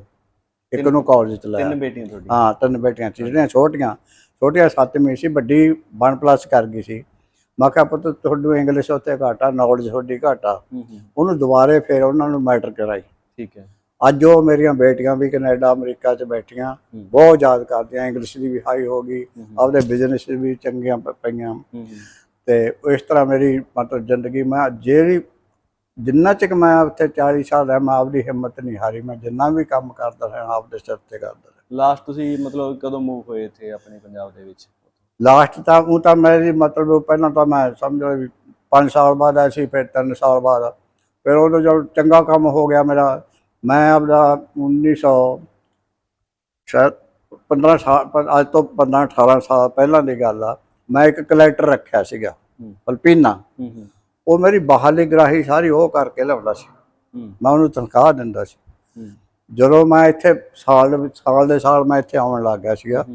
ਇੱਕ ਨੂੰ ਕਾਲਜ ਚ ਲਾਇਆ। ਤਿੰਨ ਬੇਟੀਆਂ ਤੁਹਾਡੀ ਹਾਂ ਤਿੰਨ ਬੇਟੀਆਂ ਸੀ ਜਿਹੜੀਆਂ ਛੋਟੀਆਂ। ਛੋਟੀਆਂ 7ਵੀਂ ਸੀ ਵੱਡੀ 1 ਪਲੱਸ ਕਰ ਗਈ ਸੀ। ਮੈਂ ਕਿਹਾ ਪੁੱਤ ਤੁਹਾਨੂੰ ਇੰਗਲਿਸ਼ ਉੱਤੇ ਘੱਟ ਨੌਲੇਜ ਤੁਹਾਡੀ ਘੱਟ ਉਹਨੂੰ ਦੁਬਾਰੇ ਫਿਰ ਉਹਨਾਂ ਨੂੰ ਮੈਟਰ ਕਰਾਈ। ਠੀਕ ਹੈ। ਅੱਜ ਉਹ ਮੇਰੀਆਂ ਬੇਟੀਆਂ ਵੀ ਕੈਨੇਡਾ ਅਮਰੀਕਾ 'ਚ ਬੈਠੀਆਂ। ਬਹੁਤ ਯਾਦ ਕਰਦੀਆਂ ਇੰਗਲਿਸ਼ ਦੀ ਵੀ ਹਾਈ ਹੋ ਗਈ ਆਪਦੇ ਬਿਜ਼ਨਸ ਵੀ ਚੰਗੀਆਂ ਪਈਆਂ। ਤੇ ਇਸ ਤਰ੍ਹਾਂ ਮੇਰੀ ਮਤਲਬ ਜ਼ਿੰਦਗੀ ਮੈਂ ਜਿਹੜੀ ਜਿੰਨਾ ਚਿਕ ਮੈਂ ਉੱਥੇ 40 ਸਾਲ ਰਿਹਾ ਮੈਂ ਆਪਦੀ ਹਿੰਮਤ ਨਹੀਂ ਹਾਰੀ। ਮੈਂ ਜਿੰਨਾ ਵੀ ਕੰਮ ਕਰਦਾ ਰਿਹਾ ਆਪਦੇ ਸਿਰ ਤੇ ਕਰਦਾ ਰਿਹਾ। ਲਾਸਟ ਤੁਸੀਂ ਮਤਲਬ ਕਦੋਂ ਮੂਵ ਹੋਏ ਇੱਥੇ ਆਪਣੇ ਪੰਜਾਬ ਦੇ ਵਿੱਚ? ਲਾਸਟ ਤਾਂ ਉਹ ਤਾਂ ਮੇਰੀ ਮਤਲਬ ਉਹ ਪਹਿਲਾਂ ਤਾਂ ਮੈਂ ਸਮਝ ਲਓ ਵੀ 5 ਸਾਲ ਬਾਅਦ ਆਇਆ ਸੀ ਫਿਰ 3 ਸਾਲ ਬਾਅਦ। ਫਿਰ ਉਦੋਂ ਜਦ ਚੰਗਾ ਕੰਮ ਹੋ ਗਿਆ ਮੇਰਾ ਮੈਂ ਆਪਦਾ 1900 ਸ਼ਾਇਦ 15 ਸਾਲ ਅੱਜ ਤੋਂ 15 18 ਸਾਲ ਪਹਿਲਾਂ ਦੀ ਗੱਲ ਆ ਮੈਂ ਇੱਕ ਕਲੈਕਟਰ ਰੱਖਿਆ ਸੀਗਾ। ਫਲਪੀਨਾ ਉਹ ਮੇਰੀ ਬਾਹਰਲੀ ਗ੍ਰਾਹੀ ਸਾਰੀ ਉਹ ਕਰਕੇ ਲਿਆਉਂਦਾ ਸੀ। ਮੈਂ ਉਹਨੂੰ ਤਨਖਾਹ ਦਿੰਦਾ ਸੀ। ਜਦੋਂ ਮੈਂ ਇੱਥੇ ਸਾਲ ਦੇ ਸਾਲ ਦੇ ਸਾਲ ਮੈਂ ਇੱਥੇ ਆਉਣ ਲੱਗ ਗਿਆ ਸੀਗਾ।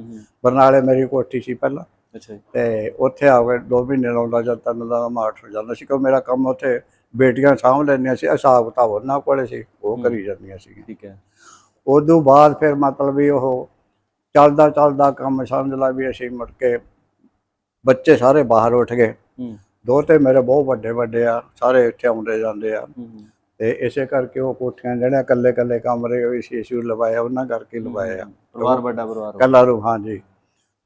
ਬਰਨਾਲੇ ਮੇਰੀ ਕੋਠੀ ਸੀ ਪਹਿਲਾਂ। ਅੱਛਾ ਜੀ। ਤੇ ਉੱਥੇ ਆ ਕੇ ਦੋ ਮਹੀਨੇ ਲਾਉਂਦਾ ਜਦ ਤੱਕ ਦਾ ਮੈਂ ਅੱਠ ਹੋ ਜਾਂਦਾ ਸੀ। ਕਿਉਂ ਮੇਰਾ ਕੰਮ ਉੱਥੇ ਬੇਟੀਆਂ ਸਾਂਭ ਲੈਂਦੀਆਂ ਸੀ। ਹਿਸਾਬ ਕਿਤਾਬ ਉਹਨਾਂ ਕੋਲੇ ਸੀ। ਉਹ। ਕਰੀ ਜਾਂਦੀਆਂ ਸੀ ਠੀਕ ਹੈ। ਉਦੋਂ ਬਾਅਦ ਫਿਰ ਮਤਲਬ ਵੀ ਉਹ ਚੱਲਦਾ ਚੱਲਦਾ ਕੰਮ ਸਮਝ ਲਾ ਵੀ ਅਸੀਂ ਮੁੜ ਕੇ ਬੱਚੇ ਸਾਰੇ ਬਾਹਰ ਉੱਠ ਗਏ। ਹੂੰ। ਦੋ ਤੇ ਮੇਰੇ ਬਹੁਤ ਵੱਡੇ ਵੱਡੇ ਆ। ਸਾਰੇ ਇੱਥੇ ਆਉਂਦੇ ਜਾਂਦੇ ਆ। ਹੂੰ, ਤੇ ਇਸੇ ਕਰਕੇ ਉਹ ਕੋਠੀਆਂ ਜਿਹੜੀਆਂ ਇਕੱਲੇ ਇਕੱਲੇ ਕਮਰੇ ਉਹ ਸੀ ਏਸੀ ਲਵਾਇਆ ਉਹਨਾਂ ਕਰਕੇ ਹੀ ਲਵਾਏ ਆ। ਪਰਿਵਾਰ ਵੱਡਾ ਪਰਿਵਾਰ। ਕੱਲਾ ਰੂ ਹਾਂਜੀ।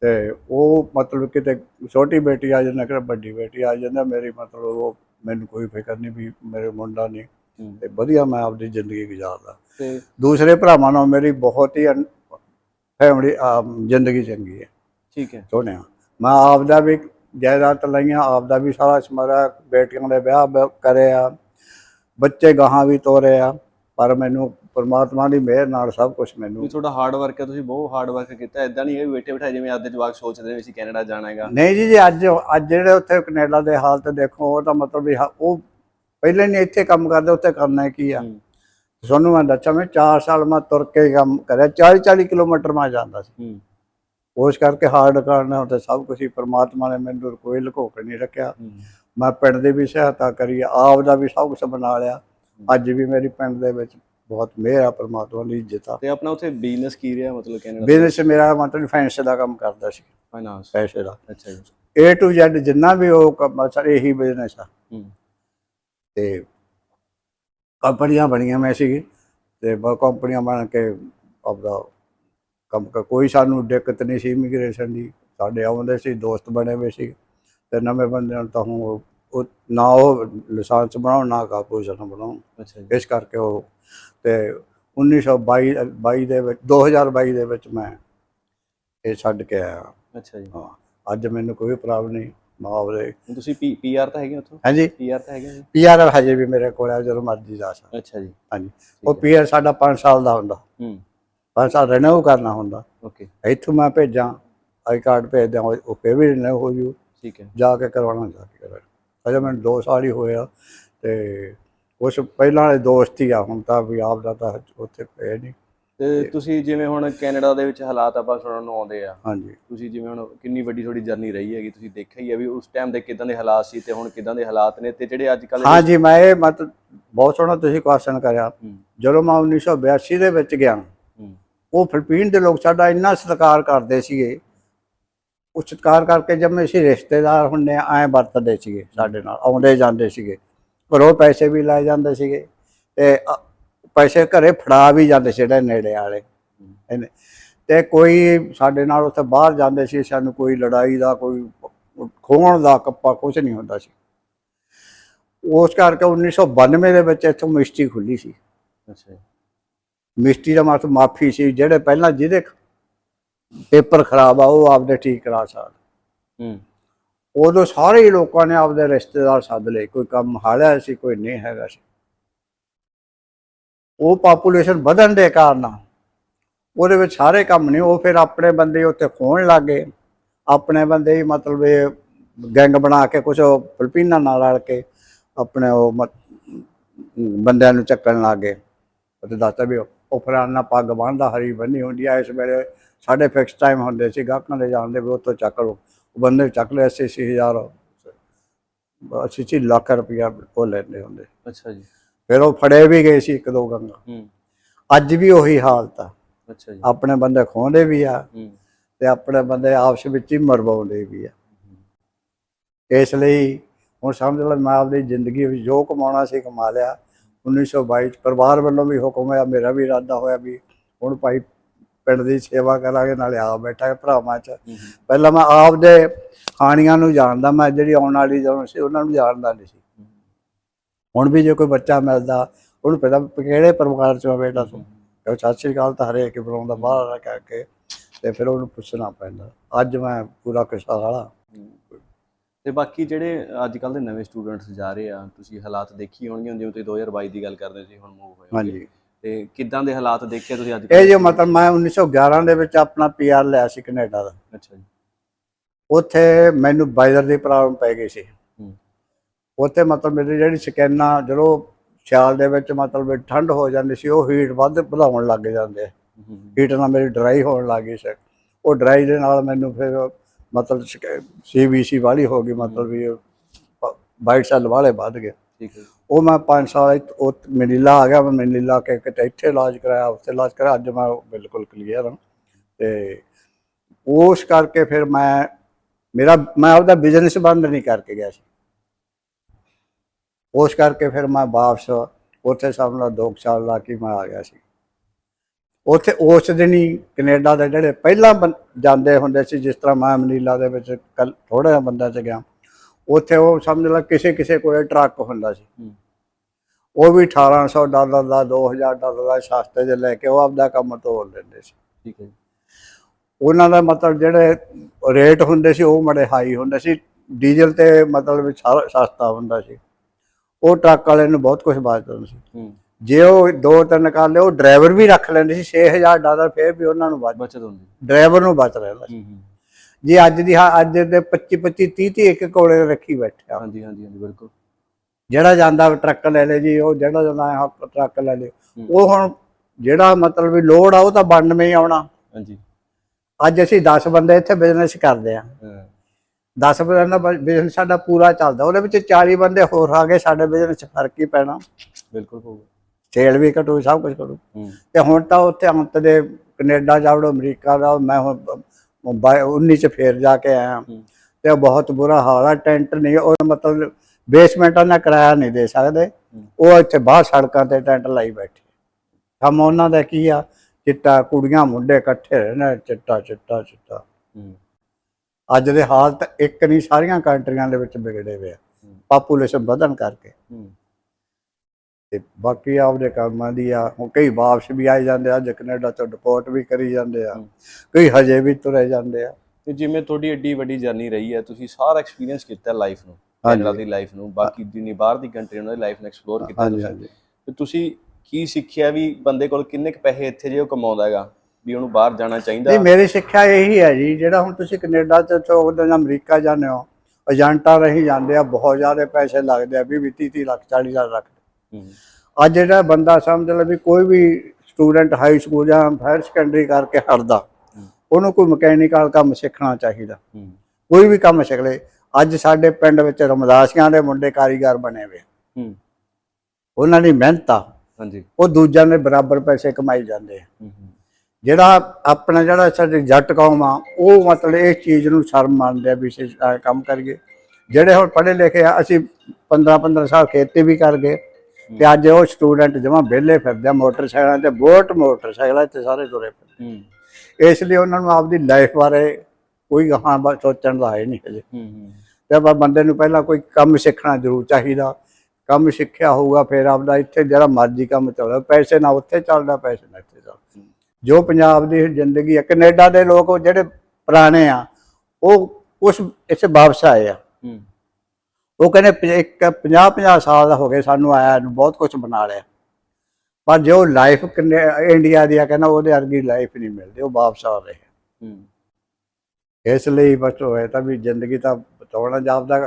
ਤੇ ਉਹ ਮਤਲਬ ਕਿਤੇ ਛੋਟੀ ਬੇਟੀ ਆ ਜਾਂਦਾ ਕਿ ਵੱਡੀ ਬੇਟੀ ਆ ਜਾਂਦਾ ਮੇਰੀ ਮਤਲਬ ਉਹ ਮੈਨੂੰ ਕੋਈ ਫਿਕਰ ਨਹੀਂ ਵੀ ਮੇਰੇ ਮੁੰਡਾ ਨਹੀਂ। ਤੇ ਵਧੀਆ ਮੈਂ ਆਪਦੀ ਜ਼ਿੰਦਗੀ ਗੁਜ਼ਾਰਦਾ। ਤੇ ਦੂਸਰੇ ਭਰਾਵਾਂ ਨਾਲ ਮੇਰੀ ਬਹੁਤ ਹੀ ਫੈਮਿਲੀ ਜ਼ਿੰਦਗੀ ਚੰਗੀ ਹੈ। ਠੀਕ ਹੈ। ਸੋਹਣਿਆ ਮੈਂ ਆਪਦਾ ਵੀ ਜਾਇਦਾਦ ਲਈਆਂ ਆਪਦਾ ਵੀ ਸਾਰਾ ਸਮਰਾ ਬੇਟੀਆਂ ਦੇ ਵਿਆਹ ਕਰਿਆ। ਬੱਚੇ ਗਾਹਾਂ ਵੀ ਤੋਰੇ ਆ ਪਰ ਮੈਨੂੰ ਪਰਮਾਤਮਾ ਦੀ ਮਿਹਰ ਨਾਲ ਸਭ ਕੁਝ ਮੈਨੂੰ ਵੀ ਤੁਹਾਡਾ ਹਾਰਡ ਵਰਕ ਹੈ ਤੁਸੀਂ ਬਹੁਤ ਹਾਰਡ ਵਰਕ ਕੀਤਾ ਇਦਾਂ ਨਹੀਂ ਇਹ ਵੀ ਬੈਠੇ ਬਿਠਾਏ ਜਿਵੇਂ ਅੱਜ ਜਵਾਕ ਸੋਚਦੇ ਨੇ ਅਸੀਂ ਕੈਨੇਡਾ ਜਾਣਾ ਹੈਗਾ। ਨਹੀਂ ਜੀ ਜੀ ਅੱਜ ਅੱਜ ਜਿਹੜੇ ਉੱਥੇ ਕੈਨੇਡਾ ਦੇ ਹਾਲਤ ਦੇਖੋ ਉਹ ਤਾਂ ਮਤਲਬ ਵੀ ਹ- ਉਹ ਪਹਿਲੇ ਨਹੀਂ ਇੱਥੇ ਕੰਮ ਕਰਦੇ ਉੱਥੇ ਕਰਨਾ ਕੀ ਆ। ਹੂੰ, ਤੁਹਾਨੂੰ ਮੈਂ ਦੱਸਾਂ ਮੈਂ 4 ਸਾਲ ਮੈਂ ਤੁਰ ਕੇ ਕੰਮ ਕਰਿਆ 40 40 ਕਿਲੋਮੀਟਰ ਮੈਂ ਜਾਂਦਾ ਸੀ। ਹੂੰ। ਉਸ ਕਰਕੇ ਹਾਰਡ ਕਰਨਾ ਉੱਥੇ ਸਭ ਕੁਝ ਹੀ ਪ੍ਰਮਾਤਮਾ ਨੇ ਮੈਨੂੰ ਕੋਈ ਲੁਕੋ ਕੇ ਨਹੀਂ ਰੱਖਿਆ। ਹੂੰ, ਮੈਂ ਪਿੰਡ ਦੀ ਵੀ ਸਹਾਇਤਾ ਕਰੀ ਆਪ ਦਾ ਵੀ ਸਭ ਕੁਝ ਬਣਾ ਲਿਆ। ਅੱਜ ਵੀ ਮੇਰੀ ਪਿੰਡ ਦੇ ਵਿੱਚ ਬਹੁਤ ਮਿਹਰ ਆ ਪ੍ਰਮਾਤਮਾ ਦੀ ਇੱਜ਼ਤ ਆ। ਤੇ ਆਪਣਾ ਉੱਥੇ ਬਿਜ਼ਨਸ ਕੀ ਰਿਹਾ ਮਤਲਬ ਕੈਨੇਡਾ ਬਿਜ਼ਨਸ ਮੇਰਾ ਮਤਲਬ ਫਾਈਨੈਂਸ ਦਾ ਕੰਮ ਕਰਦਾ ਸੀ। ਫਾਈਨਾਂਸ ਪੈਸੇ ਦਾ। ਅੱਛਾ ਜੀ। A to Z ਜਿੰਨਾ ਵੀ ਉਹ ਕੰਮ ਸਰ ਇਹੀ ਬਿਜ਼ਨਸ ਆ। ਤੇ ਕੰਪਨੀਆਂ ਬਣੀਆਂ ਮੈਂ ਸੀ ਤੇ ਬਹੁਤ ਕੰਪਨੀਆਂ ਬਣ ਕੇ ਆਪਦਾ ਕੰਮ ਕੋਈ ਸਾਨੂੰ ਦਿੱਕਤ ਨਹੀਂ ਸੀ ਇਮੀਗ੍ਰੇਸ਼ਨ ਦੀ। ਸਾਡੇ ਆਉਂਦੇ ਸੀ ਦੋਸਤ ਬਣੇ ਹੋਏ ਸੀ ਤੇ ਨਵੇਂ ਬੰਦਿਆਂ ਨੂੰ ਤਾਂ ਹੁਣ ਉਹ- ਨਾ ਉਹ ਲਾਇਸੈਂਸ ਬਣਾਉਣ ਨਾ ਕਾਪੋਜਨ ਬਣਾਉਣ। ਅੱਛਾ ਜੀ। ਇਸ ਕਰਕੇ ਉਹ ਤੇ 1922 22 ਦੇ ਵਿੱਚ 2022 ਦੇ ਵਿੱਚ ਮੈਂ ਇਹ ਛੱਡ ਕੇ ਆਇਆ। ਅੱਛਾ ਜੀ। ਹਾਂ ਅੱਜ ਮੈਨੂੰ ਕੋਈ ਪ੍ਰੋਬਲਮ ਨਹੀਂ ਹੁਣ ਤੁਸੀਂ ਪੀ ਪੀਆਰ ਤਾਂ ਹੈਗੇ ਉੱਥੋਂ? ਹਾਂਜੀ। ਪੀਆਰ ਤਾਂ ਹੈਗੇ ਪੀਆਰ ਹਜੇ ਵੀ ਮੇਰੇ ਕੋਲ ਹੈ ਜਦੋਂ ਮਰਜ਼ੀ ਜਾ ਸਕਦਾ। ਅੱਛਾ ਜੀ। ਹਾਂਜੀ। ਉਹ। ਪੀਆਰ ਸਾਡਾ 5 ਸਾਲ ਦਾ ਹੁੰਦਾ। ਹੂੰ। 5 ਸਾਲ ਰਿਨਿਊ ਕਰਨਾ ਹੁੰਦਾ। ਓਕੇ। ਇੱਥੋਂ ਮੈਂ ਭੇਜਾਂ ਆਈ ਕਾਰਡ ਭੇਜ ਦਿਆਂ ਉਹ ਉਹ ਫਿਰ ਵੀ ਰਿਨਿਊ ਹੋ ਜੂ। ਠੀਕ ਹੈ। ਜਾ ਕੇ ਕਰਵਾਉਣਾ ਜਾ ਕੇ ਕਰਾਂਗਾ ਅਜੇ ਮੈਨੂੰ 2 ਸਾਲ ਹੀ ਹੋਇਆ ਤੇ ਉਸ ਪਹਿਲਾਂ ਵਾਲੇ ਦੋਸਤ ਹੀ ਆ ਹੁਣ ਤਾਂ ਵੀ ਆਪ ਦਾ ਤਾਂ ਉੱਥੇ ਪਏ ਨਹੀਂ। ਤੇ ਤੁਸੀਂ ਜਿਵੇਂ ਹੁਣ ਕੈਨੇਡਾ ਦੇ ਵਿੱਚ ਹਾਲਾਤ ਆਪਾਂ ਸੁਣਨ ਨੂੰ ਆਉਂਦੇ ਆ। ਹਾਂਜੀ। ਤੁਸੀਂ ਜਿਵੇਂ ਹੁਣ ਕਿੰਨੀ ਵੱਡੀ ਤੁਹਾਡੀ ਜਰਨੀ ਰਹੀ ਹੈਗੀ ਤੁਸੀਂ ਦੇਖਿਆ ਹੀ ਆ ਵੀ ਉਸ ਟਾਈਮ ਦੇ ਕਿਦਾਂ ਦੇ ਹਾਲਾਤ ਸੀ ਤੇ ਹੁਣ ਕਿਦਾਂ ਦੇ ਹਾਲਾਤ ਨੇ ਤੇ ਜਿਹੜੇ ਅੱਜ ਕੱਲ੍ਹ ਹਾਂਜੀ ਮੈਂ ਇਹ ਮਤ ਬਹੁਤ ਸੋਹਣਾ ਤੁਸੀਂ ਕੁਐਸਚਨ ਕਰਿਆ। ਜਦੋਂ ਮੈਂ 1982 ਦੇ ਵਿੱਚ ਗਿਆ ਉਹ ਫਿਲੀਪੀਨ ਦੇ ਲੋਕ ਸਾਡਾ ਇੰਨਾ ਸਤਿਕਾਰ ਕਰਦੇ ਸੀਗੇ ਉਹ ਸਤਿਕਾਰ ਕਰਕੇ ਜਦ ਅਸੀਂ ਰਿਸ਼ਤੇਦਾਰ ਹੁੰਨੇ ਐ ਵਰਤਦੇ ਸੀਗੇ ਸਾਡੇ ਨਾਲ ਆਉਂਦੇ ਜਾਂਦੇ ਸੀਗੇ। ਘਰੋਂ ਪੈਸੇ ਵੀ ਲੈ ਜਾਂਦੇ ਸੀਗੇ ਤੇ ਪੈਸੇ ਘਰੇ ਫੜਾ ਵੀ ਜਾਂਦੇ ਸੀ ਜਿਹੜੇ ਨੇੜੇ ਵਾਲੇ। ਤੇ ਕੋਈ ਸਾਡੇ ਨਾਲ ਉੱਥੇ ਬਾਹਰ ਜਾਂਦੇ ਸੀ ਸਾਨੂੰ ਕੋਈ ਲੜਾਈ ਦਾ ਕੋਈ ਖੋਹਣ ਦਾ ਕੱਪਾ ਕੁਝ ਨਹੀਂ ਹੁੰਦਾ ਸੀ। ਉਸ ਕਰਕੇ 1992 ਦੇ ਵਿੱਚ ਇੱਥੋਂ ਮਿਸਟਰੀ ਖੁੱਲੀ ਸੀ। ਅੱਛਾ ਮਿਸਤਰੀ ਦਾ ਮਤਲਬ ਮਾਫੀ ਸੀ ਜਿਹੜੇ ਪਹਿਲਾਂ ਜਿਹਦੇ ਪੇਪਰ ਖਰਾਬ ਆ ਉਹ ਆਪਦੇ ਠੀਕ ਕਰਾ ਸਕਦਾ ਹੂੰ। ਉਦੋਂ ਸਾਰੇ ਹੀ ਲੋਕਾਂ ਨੇ ਆਪਦੇ ਰਿਸ਼ਤੇਦਾਰ ਸੱਦ ਲਏ ਕੋਈ ਕੰਮ ਹਾਲਿਆ ਸੀ ਕੋਈ ਨਹੀਂ ਹੈਗਾ ਸੀ। ਉਹ ਪਾਪੂਲੇਸ਼ਨ ਵਧਣ ਦੇ ਕਾਰਨ ਉਹਦੇ ਵਿੱਚ ਸਾਰੇ ਕੰਮ ਨਹੀਂ ਉਹ ਫਿਰ ਆਪਣੇ ਬੰਦੇ ਉੱਥੇ ਖੋਣ ਲੱਗੇ ਆਪਣੇ ਬੰਦੇ ਹੀ ਮਤਲਬ ਇਹ ਗੈਂਗ ਬਣਾ ਕੇ ਕੁਝ ਫਿਲਪੀਨਾਂ ਨਾਲ ਰਲ ਕੇ ਆਪਣੇ ਉਹ ਬੰਦਿਆਂ ਨੂੰ ਚੱਕਣ ਲੱਗੇ ਅਤੇ ਦੱਸਦਾ ਵੀ ਉਹ ਫਲਾਨਾ ਪੱਗ ਬੰਨਦਾ ਹਰੀ ਬੰਨੀ ਹੁੰਦੀ ਆ। ਇਸ ਵੇਲੇ ਸਾਡੇ ਫਿਕਸ ਟਾਈਮ ਹੁੰਦੇ ਸੀ ਗਾਹਕਾਂ ਦੇ ਜਾਂਦੇ ਵੀ ਉੱਥੋਂ ਚੱਕ ਲਓ। ਉਹ ਬੰਦੇ ਚੱਕ ਹਜ਼ਾਰ ਅੱਸੀ ਅੱਸੀ ਲੱਖ ਰੁਪਇਆ ਉਹ ਲੈਂਦੇ ਹੁੰਦੇ। ਅੱਛਾ ਜੀ। ਫਿਰ ਉਹ ਫੜੇ ਵੀ ਗਏ ਸੀ ਇੱਕ ਦੋ ਗੰਗਾ। ਅੱਜ ਵੀ ਉਹੀ ਹਾਲਤ ਆ। ਅੱਛਾ ਜੀ। ਆਪਣੇ ਬੰਦੇ ਖੋਹਦੇ ਵੀ ਆ ਤੇ ਆਪਣੇ ਬੰਦੇ ਆਪਸ ਵਿੱਚ ਹੀ ਮਰਵਾਉਂਦੇ ਵੀ ਆ। ਇਸ ਲਈ ਹੁਣ ਸਮਝ ਲਓ ਮੈਂ ਆਪਦੀ ਜ਼ਿੰਦਗੀ ਵਿੱਚ ਜੋ ਕਮਾਉਣਾ ਸੀ ਕਮਾ ਲਿਆ। 1922 ਚ ਪਰਿਵਾਰ ਵੱਲੋਂ ਵੀ ਹੁਕਮ ਹੋਇਆ ਮੇਰਾ ਵੀ ਇਰਾਦਾ ਹੋਇਆ ਵੀ ਹੁਣ ਭਾਈ ਪਿੰਡ ਦੀ ਸੇਵਾ ਕਰਾਂਗੇ ਨਾਲੇ ਆਪ ਬੈਠਾ ਭਰਾਵਾਂ ਚ। ਪਹਿਲਾਂ ਮੈਂ ਆਪਦੇ ਖਾਣੀਆਂ ਨੂੰ ਜਾਣਦਾ ਮੈਂ ਜਿਹੜੀ ਆਉਣ ਵਾਲੀ ਜਦੋਂ ਸੀ ਉਹਨਾਂ ਨੂੰ ਜਾਣਦਾ ਨਹੀਂ ਸੀ। ਹੁਣ ਵੀ ਜੇ ਕੋਈ ਬੱਚਾ ਮਿਲਦਾ ਉਹਨੂੰ ਪਤਾ ਵੀ ਕਿਹੜੇ ਪਰਿਵਾਰ ਚੋਂ ਬੇਟਾ ਤੂੰ? ਉਹ ਸਤਿ ਸ੍ਰੀ ਅਕਾਲ ਤਾਂ ਹਰੇਕ ਬੁਲਾਉਂਦਾ ਬਾਹਰ ਆ ਕੇ ਤੇ ਫਿਰ ਉਹਨੂੰ ਪੁੱਛਣਾ ਪੈਂਦਾ। ਅੱਜ ਮੈਂ ਪੂਰਾ ਕਿਸਾਨ ਆ ਤੇ ਬਾਕੀ ਜਿਹੜੇ ਅੱਜ ਕੱਲ ਦੇ ਨਵੇਂ ਸਟੂਡੈਂਟਸ ਜਾ ਰਹੇ ਆ ਤੁਸੀਂ ਹਾਲਾਤ ਦੇਖੀ ਹੋਣਗੇ ਜਿਵੇਂ ਤੁਸੀਂ 2022 ਦੀ ਗੱਲ ਕਰਦੇ ਸੀ ਹੁਣ ਮੂਵ ਹੋਏ। ਹਾਂਜੀ। ਤੇ ਕਿੱਦਾਂ ਦੇ ਹਾਲਾਤ ਦੇਖੇ ਤੁਸੀਂ ਅੱਜ ਇਹ ਜੋ ਮਤਲਬ ਮੈਂ 1911 ਦੇ ਵਿੱਚ ਆਪਣਾ ਪੀਆਰ ਲਿਆ ਸੀ ਕੈਨੇਡਾ ਦਾ। ਅੱਛਾ ਜੀ। ਉੱਥੇ ਮੈਨੂੰ ਬਾਈਜ਼ਰ ਦੀ ਪ੍ਰੋਬਲਮ ਪੈ ਗਈ ਸੀ। ਉੱਥੇ ਮਤਲਬ ਮੇਰੀ ਜਿਹੜੀ ਸਕੈਨਾ ਜਦੋਂ ਸਿਆਲ ਦੇ ਵਿੱਚ ਮਤਲਬ ਠੰਡ ਹੋ ਜਾਂਦੀ ਸੀ ਉਹ ਹੀਟ ਵੱਧ ਵਧਾਉਣ ਲੱਗ ਜਾਂਦੇ। ਹੀਟ ਨਾਲ ਮੇਰੀ ਡਰਾਈ ਹੋਣ ਲੱਗ ਗਈ ਸੀ। ਉਹ ਡਰਾਈ ਦੇ ਨਾਲ ਮੈਨੂੰ ਫਿਰ ਮਤਲਬ ਸੀਬੀਸੀ ਵਾਲੀ ਹੋ ਗਈ ਮਤਲਬ ਵੀ ਵਾਈਟ ਸੈੱਲ ਵਾਲੇ ਵੱਧ ਗਏ। ਠੀਕ ਹੈ ਜੀ। ਉਹ ਮੈਂ 5 ਸਾਲ ਉਹ ਮਨੀਲਾ ਆ ਗਿਆ ਮੈਂ ਮਨੀਲਾ ਕੇ ਕਿਤੇ ਇੱਥੇ ਇਲਾਜ ਕਰਾਇਆ ਉੱਥੇ ਇਲਾਜ ਕਰਾਇਆ ਅੱਜ ਮੈਂ ਬਿਲਕੁਲ ਕਲੀਅਰ ਹਾਂ। ਤੇ ਉਸ ਕਰਕੇ ਫਿਰ ਮੈਂ ਮੇਰਾ ਮੈਂ ਆਪਦਾ ਬਿਜ਼ਨਸ ਬੰਦ ਨਹੀਂ ਕਰਕੇ ਗਿਆ ਸੀ। ਉਸ ਕਰਕੇ ਫਿਰ ਮੈਂ ਵਾਪਸ ਉੱਥੇ ਦੋ ਕੁ ਸਾਲ ਲਾ ਕੇ ਮੈਂ ਆ ਗਿਆ ਸੀ। ਉੱਥੇ ਉਸ ਦਿਨ ਹੀ ਕੈਨੇਡਾ ਦੇ ਜਿਹੜੇ ਪਹਿਲਾਂ ਜਾਂਦੇ ਹੁੰਦੇ ਸੀ ਜਿਸ ਤਰ੍ਹਾਂ ਮੈਂ ਮਨੀਲਾ ਦੇ ਵਿੱਚ ਕੱਲ ਥੋੜਾ ਜਿਹਾ ਬੰਦਾ ਚ ਗਿਆ ਉੱਥੇ ਉਹ ਸਮਝ ਲਾ ਕਿਸੇ ਕਿਸੇ ਕੋਲੇ ਟਰੱਕ ਹੁੰਦਾ ਸੀ। ਉਹ ਵੀ 1800 ਡਾਲਰ ਦਾ 2000 ਡਾਲਰ ਦਾ ਸਸਤੇ ਜਿਹਾ ਲੈ ਕੇ ਉਹ ਆਪਦਾ ਕੰਮ ਤੋੜ ਲੈਂਦੇ ਸੀ। ਠੀਕ ਹੈ। ਉਹਨਾਂ ਦਾ ਮਤਲਬ ਜਿਹੜੇ ਰੇਟ ਹੁੰਦੇ ਸੀ ਉਹ ਬੜੇ ਹਾਈ ਹੁੰਦੇ ਸੀ। ਡੀਜ਼ਲ ਤੇ ਮਤਲਬ ਸਸਤਾ ਹੁੰਦਾ ਸੀ। ਉਹ ਟਰੱਕ ਵਾਲੇ ਨੂੰ ਬਹੁਤ ਕੁਝ ਬਚਦਾ ਸੀ। ਹੂੰ। ਜੇ ਉਹ ਦੋ ਤਿੰਨ ਕਰ ਲਏ ਉਹ ਡਰਾਈਵਰ ਵੀ ਰੱਖ ਲੈਂਦੇ ਸੀ 6000 ਡਾਲਰ ਫੇਰ ਵੀ ਉਹਨਾਂ ਨੂੰ ਬਚ ਬਚਤ ਹੁੰਦੀ। ਡਰਾਈਵਰ ਨੂੰ ਬਚ ਰਹਿੰਦਾ ਸੀ। ਜੇ ਅੱਜ ਦੀ ਅੱਜ ਦੇ 25 25 30 30 ਇੱਕ ਕੋਲੇ ਰੱਖੀ ਬੈਠਿਆ ਹਾਂਜੀ ਹਾਂਜੀ ਹਾਂਜੀ ਬਿਲਕੁਲ। ਜਿਹੜਾ ਜਾਂਦਾ ਟਰੱਕ ਲੈ ਲੈ ਜੀ ਉਹ ਜਿਹੜਾ ਜਾਂਦਾ ਹੈ ਟਰੱਕ ਲੈ ਲੈ। ਉਹ ਹੁਣ ਜਿਹੜਾ ਮਤਲਬ ਵੀ ਲੋਡ ਆ ਉਹ ਤਾਂ 92 ਹੀ ਆਉਣਾ। ਹਾਂਜੀ। ਅੱਜ ਅਸੀਂ 10 ਬੰਦੇ ਇੱਥੇ ਬਿਜ਼ਨਸ ਕਰਦੇ ਆ। ਹਾਂ। 10 ਬੰਦੇ ਦਾ ਬਿਜ਼ਨਸ ਸਾਡਾ ਪੂਰਾ ਚੱਲਦਾ ਉਹਦੇ ਵਿੱਚ 40 ਬੰਦੇ ਹੋਰ ਆ ਗਏ ਸਾਡੇ ਬਿਜ਼ਨਸ 'ਚ ਫ਼ਰਕ ਹੀ ਪੈਣਾ। ਬਿਲਕੁਲ ਹੋਊਗਾ ਸੇਲ ਵੀ ਘਟੂ ਸਭ ਕੁਝ ਘਟੂ ਤੇ ਹੁਣ ਤਾਂ ਉੱਥੇ ਅੰਤ ਦੇ ਕੈਨੇਡਾ ਜਾਵੜੋ ਅਮਰੀਕਾ ਦਾ ਮੈਂ ਹੁਣ ਮੁੰਬਈ 19 ਚ ਫੇਰ ਜਾ ਕੇ ਆਇਆ। ਤੇ ਬਹੁਤ ਬੁਰਾ ਹਾਲ ਆ ਟੈਂਟ ਨਹੀਂ ਉਹ ਮਤਲਬ ਬੇਸਮੈਂਟਾਂ ਦਾ ਕਿਰਾਇਆ ਨਹੀਂ ਦੇ ਸਕਦੇ। ਉਹ ਇੱਥੇ ਬਾਹਰ ਸੜਕਾਂ ਤੇ ਟੈਂਟ ਲਾਈ ਬੈਠੇ। ਕੰਮ ਉਹਨਾਂ ਦਾ ਕੀ ਆ ਚਿੱਟਾ ਕੁੜੀਆਂ ਮੁੰਡੇ ਇਕੱਠੇ ਰਹਿਣਾ ਚਿੱਟਾ ਚਿੱਟਾ ਚਿੱਟਾ। ਅੱਜ ਦੇ ਹਾਲਤ ਇੱਕ ਨਹੀਂ ਸਾਰੀਆਂ ਕੰਟਰੀਆਂ ਦੇ ਵਿੱਚ ਵਿਗੜੇ ਹੋਏ ਆ। ਪਾਪੂਲੇਸ਼ਨ ਵਧਣ ਕਰਕੇ। ਤੇ ਬਾਕੀ ਆਪਦੇ ਕੰਮਾਂ ਦੀ ਆ। ਹੁਣ ਕਈ ਵਾਪਸ ਵੀ ਆਈ ਜਾਂਦੇ ਆ ਅੱਜ ਕੈਨੇਡਾ ਤੋਂ ਡਿਪੋਰਟ ਵੀ ਕਰੀ ਜਾਂਦੇ ਆ। ਕਈ ਹਜੇ ਵੀ ਤੁਰੇ ਜਾਂਦੇ ਆ। ਤੇ ਜਿਵੇਂ ਤੁਹਾਡੀ ਏਡੀ ਵੱਡੀ ਜਰਨੀ ਰਹੀ ਹੈ ਤੁਸੀਂ ਸਾਰਾ ਐਕਸਪੀਰੀਅੰਸ ਕੀਤਾ ਲਾਈਫ ਨੂੰ। ਕੈਨੇਡਾ ਦੀ ਲਾਈਫ ਨੂੰ ਬਾਕੀ ਦੁਨੀਆ ਬਾਹਰ ਦੀ ਕੰਟਰੀ ਉਹਨਾਂ ਦੀ ਲਾਈਫ ਨੂੰ ਐਕਸਪਲੋਰ ਕੀਤਾ ਤੁਸੀਂ। ਤੇ ਤੁਸੀਂ ਕੀ ਸਿੱਖਿਆ ਵੀ ਬੰਦੇ ਕੋਲ ਕਿੰਨੇ ਕੁ ਪੈਸੇ ਇੱਥੇ ਜੇ ਉਹ ਕਮਾਉਂਦਾ ਹੈਗਾ ਵੀ ਉਹਨੂੰ ਬਾਹਰ ਜਾਣਾ ਚਾਹੀਦਾ? ਨਹੀਂ ਮੇਰੀ ਸਿੱਖਿਆ ਇਹੀ ਹੈ ਜੀ ਜਿਹੜਾ ਹੁਣ ਤੁਸੀਂ ਕੈਨੇਡਾ ਚ ਜਾਂ ਅਮਰੀਕਾ ਜਾਂਦੇ ਹੋ ਏਜੰਟਾਂ ਰਹੀ ਜਾਂਦੇ ਆ ਬਹੁਤ ਜ਼ਿਆਦਾ ਪੈਸੇ ਲੱਗਦੇ ਆ 20 30 30 ਲੱਖ 40 ਲੱਖ। ਅੱਜ ਜਿਹੜਾ ਬੰਦਾ ਸਮਝ ਲੈ ਵੀ ਕੋਈ ਵੀ ਸਟੂਡੈਂਟ ਹਾਈ ਸਕੂਲ ਜਾਂ ਹਾਇਰ ਸੈਕੰਡਰੀ ਕਰਕੇ ਹਟਦਾ। ਉਹਨੂੰ ਕੋਈ ਮਕੈਨੀਕਲ ਕੰਮ ਸਿੱਖਣਾ ਚਾਹੀਦਾ। ਕੋਈ ਵੀ ਕੰਮ ਸਿੱਖ ਲੈ ਅੱਜ ਸਾਡੇ ਪਿੰਡ ਵਿੱਚ ਰਮਦਾਸੀਆਂ ਦੇ ਮੁੰਡੇ ਕਾਰੀਗਰ ਬਣੇ ਹੂੰ। ਉਹਨਾਂ ਦੀ ਮਿਹਨਤ ਆ। ਹਾਂਜੀ। ਉਹ ਦੂਜਿਆਂ ਦੇ ਬਰਾਬਰ ਪੈਸੇ ਕਮਾਈ ਜਾਂਦੇ ਆ। ਜਿਹੜਾ ਆਪਣਾ ਜਿਹੜਾ ਸਾਡੇ ਜੱਟ ਕੌਮ ਆ ਉਹ ਮਤਲਬ ਇਸ ਚੀਜ਼ ਨੂੰ ਸ਼ਰਮ ਮੰਨਦੇ ਆ ਵੀ ਕੰਮ ਕਰੀਏ। ਜਿਹੜੇ ਹੁਣ ਪੜ੍ਹੇ ਲਿਖੇ ਆ ਅਸੀਂ 15 15 ਸਾਲ ਖੇਤੀ ਵੀ ਕਰ ਗਏ। ਤੇ ਅੱਜ ਉਹ ਸਟੂਡੈਂਟ ਜਮਾ ਵਿਹਲੇ ਫਿਰਦੇ ਆ ਮੋਟਰਸਾਈਕਲਾਂ ਤੇ ਬੋਟ ਮੋਟਰਸਾਈਕਲਾਂ ਤੇ ਸਾਰੇ ਤੁਰੇ ਫਿਰਦੇ। ਇਸ ਲਈ ਉਹਨਾਂ ਨੂੰ ਆਪਦੀ ਲਾਈਫ ਬਾਰੇ ਕੋਈ ਗਾਹਾਂ ਸੋਚਣ ਦਾ ਹੈ ਨਹੀਂ ਹਜੇ। ਤੇ ਆਪਾਂ ਬੰਦੇ ਨੂੰ ਪਹਿਲਾਂ ਕੋਈ ਕੰਮ ਸਿੱਖਣਾ ਜ਼ਰੂਰ ਚਾਹੀਦਾ। ਕੰਮ ਸਿੱਖਿਆ ਹੋਊਗਾ ਫਿਰ ਆਪਦਾ ਇੱਥੇ ਜਿਹੜਾ ਮਰਜ਼ੀ ਕੰਮ ਚੱਲਦਾ ਪੈਸੇ ਨਾਲ ਉੱਥੇ ਚੱਲਦਾ ਪੈਸੇ ਨਾਲ ਇੱਥੇ ਚੱਲਦਾ। ਜੋ ਪੰਜਾਬ ਦੀ ਜ਼ਿੰਦਗੀ ਹੈ ਕੈਨੇਡਾ ਦੇ ਲੋਕ ਜਿਹੜੇ ਪੁਰਾਣੇ ਆ ਉਹ ਕੁਛ ਇੱਥੇ ਵਾਪਸ ਆਏ ਆ। ਉਹ ਕਹਿੰਦੇ ਪ- ਇੱਕ 50 50 ਸਾਲ ਹੋ ਗਏ ਸਾਨੂੰ ਆਇਆ ਨੂੰ ਬਹੁਤ ਕੁਝ ਬਣਾ ਲਿਆ। ਪਰ ਜੋ ਲਾਈਫ ਇੰਡੀਆ ਦੀ ਆ ਕਹਿੰਦਾ ਉਹਦੇ ਵਰਗੀ ਲਾਈਫ ਨਹੀਂ ਮਿਲਦੀ ਉਹ ਵਾਪਸ ਆ ਰਹੇ ਹੂੰ। ਇਸ ਲਈ ਬਸ ਹੋਇਆ ਤਾਂ ਵੀ ਜ਼ਿੰਦਗੀ ਤਾਂ ਬਤਾਉਣਾ ਜਾਪਦਾ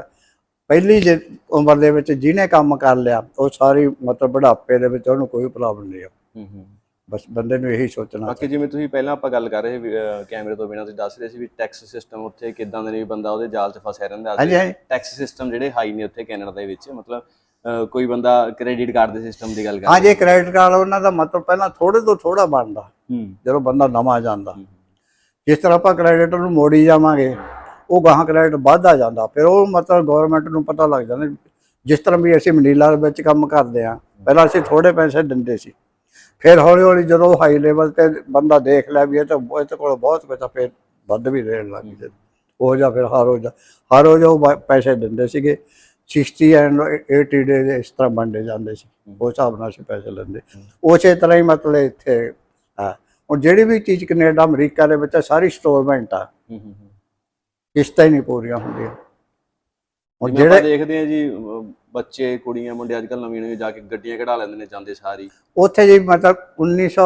ਪਹਿਲੀ ਜੇ ਉਮਰ ਦੇ ਵਿੱਚ ਜਿਹਨੇ ਕੰਮ ਕਰ ਲਿਆ ਉਹ ਸਾਰੀ ਮਤਲਬ ਬੁਢਾਪੇ ਦੇ ਵਿੱਚ ਉਹਨੂੰ ਕੋਈ ਪ੍ਰੋਬਲਮ ਨਹੀਂ ਆ। ਹੂੰ ਹੂੰ। ਬਸ ਬੰਦੇ ਨੂੰ ਇਹੀ ਸੋਚਣਾ ਬਾਕੀ ਜਿਵੇਂ ਤੁਸੀਂ ਪਹਿਲਾਂ ਆਪਾਂ ਗੱਲ ਕਰ ਰਹੇ ਸੀ ਅਹ, ਕੈਮਰੇ ਤੋਂ ਬਿਨਾਂ ਤੁਸੀਂ ਦੱਸ ਰਹੇ ਸੀ ਵੀ ਟੈਕਸ ਸਿਸਟਮ ਉੱਥੇ ਕਿਦਾਂ ਦੇ ਨੇ ਵੀ ਬੰਦਾ ਉਹਦੇ ਜਾਲ 'ਚ ਫਸਿਆ ਰਹਿੰਦਾ। ਹਾਂਜੀ ਹਾਂਜੀ। ਟੈਕਸ ਸਿਸਟਮ ਜਿਹੜੇ ਹਾਈ ਨੇ ਉੱਥੇ ਕੈਨੇਡਾ ਦੇ ਵਿੱਚ ਮਤਲਬ ਅਹ, ਕੋਈ ਬੰਦਾ ਕ੍ਰੈਡਿਟ ਕਾਰਡ ਦੇ ਸਿਸਟਮ ਦੀ ਗੱਲ ਕਰ ਹਾਂ ਜੇ ਕ੍ਰੈਡਿਟ ਕਾਰਡ ਉਹਨਾਂ ਦਾ ਮਤਲਬ ਪਹਿਲਾਂ ਥੋੜੇ ਤੋਂ ਥੋੜਾ ਬਣਦਾ ਹੂੰ। ਜਦੋਂ ਬੰਦਾ ਨਵਾਂ ਜਾਂਦਾ। ਜਿਸ ਤਰ੍ਹਾਂ ਆਪਾਂ ਕ੍ਰੈਡਿਟ ਨੂੰ ਮੋੜੀ ਜਾਵਾਂਗੇ ਉਹ ਗਾਹਾਂ ਕ੍ਰੈਡਿਟ ਵੱਧਦਾ ਜਾਂਦਾ। ਫਿਰ ਉਹ ਮਤਲਬ ਗਵਰਨਮੈਂਟ ਨੂੰ ਪਤਾ ਲੱਗ ਜਾਂਦਾ ਜਿਸ ਤਰ੍ਹਾਂ ਵੀ ਅਸੀਂ ਮੰਡੀਲਾ ਦੇ ਵਿੱਚ ਕੰਮ ਕਰਦੇ ਆ ਪਹਿਲਾਂ ਅਸੀਂ ਥੋੜੇ ਪੈਸੇ ਦਿੰਦੇ ਸੀ। ਫਿਰ ਹੌਲੀ ਹੌਲੀ ਜਦੋਂ ਹਾਈ ਲੈਵਲ ਤੇ ਬੰਦਾ ਦੇਖ ਲਿਆ ਵੀ ਇਹ ਤਾਂ ਇਹ ਕੋਲ ਬਹੁਤ ਕੁਝ ਆ ਫਿਰ ਵੱਧ ਵੀ ਦੇਣ ਲੱਗ ਗਏ। ਉਹ ਜਾਂ ਫਿਰ ਹਰ ਰੋਜ਼ ਹਰ ਰੋਜ਼ ਉਹ ਪੈਸੇ ਦਿੰਦੇ ਸੀਗੇ। 60 ਐਂਡ 80 ਡੇ ਦੇ ਇਸ ਤਰ੍ਹਾਂ ਵੰਡੇ ਜਾਂਦੇ ਸੀ। ਉਹ ਹਿਸਾਬ ਨਾਲ ਅਸੀਂ ਪੈਸੇ ਲੈਂਦੇ। ਉਸੇ ਤਰ੍ਹਾਂ ਹੀ ਮਤਲਬ ਇੱਥੇ ਹੁਣ ਜਿਹੜੀ ਵੀ ਚੀਜ਼ ਕੈਨੇਡਾ ਅਮਰੀਕਾ ਦੇ ਵਿੱਚ ਸਾਰੀ ਸਟੋਰਮੈਂਟ ਆ। ਹੂੰ ਹੂੰ ਹੂੰ। ਕਿਸ਼ਤਾਂ ਹੀ ਨਹੀਂ ਪੂਰੀਆਂ ਹੁੰਦੀਆਂ। ਜਿਵੇਂ ਆਪਾਂ ਜਿਹੜੇ ਦੇਖਦੇ ਆ ਜੀ ਬੱਚੇ ਕੁੜੀਆਂ ਮੁੰਡੇ ਅੱਜ ਕੱਲ ਨਵੀਂ ਨਵੀਂ ਜਾ ਕੇ ਗੱਡੀਆਂ ਕਢਾ ਲੈਂਦੇ ਨੇ ਜਾਂਦੇ ਸਾਰੀ। ਉੱਥੇ ਜੀ ਮਤਲਬ 1900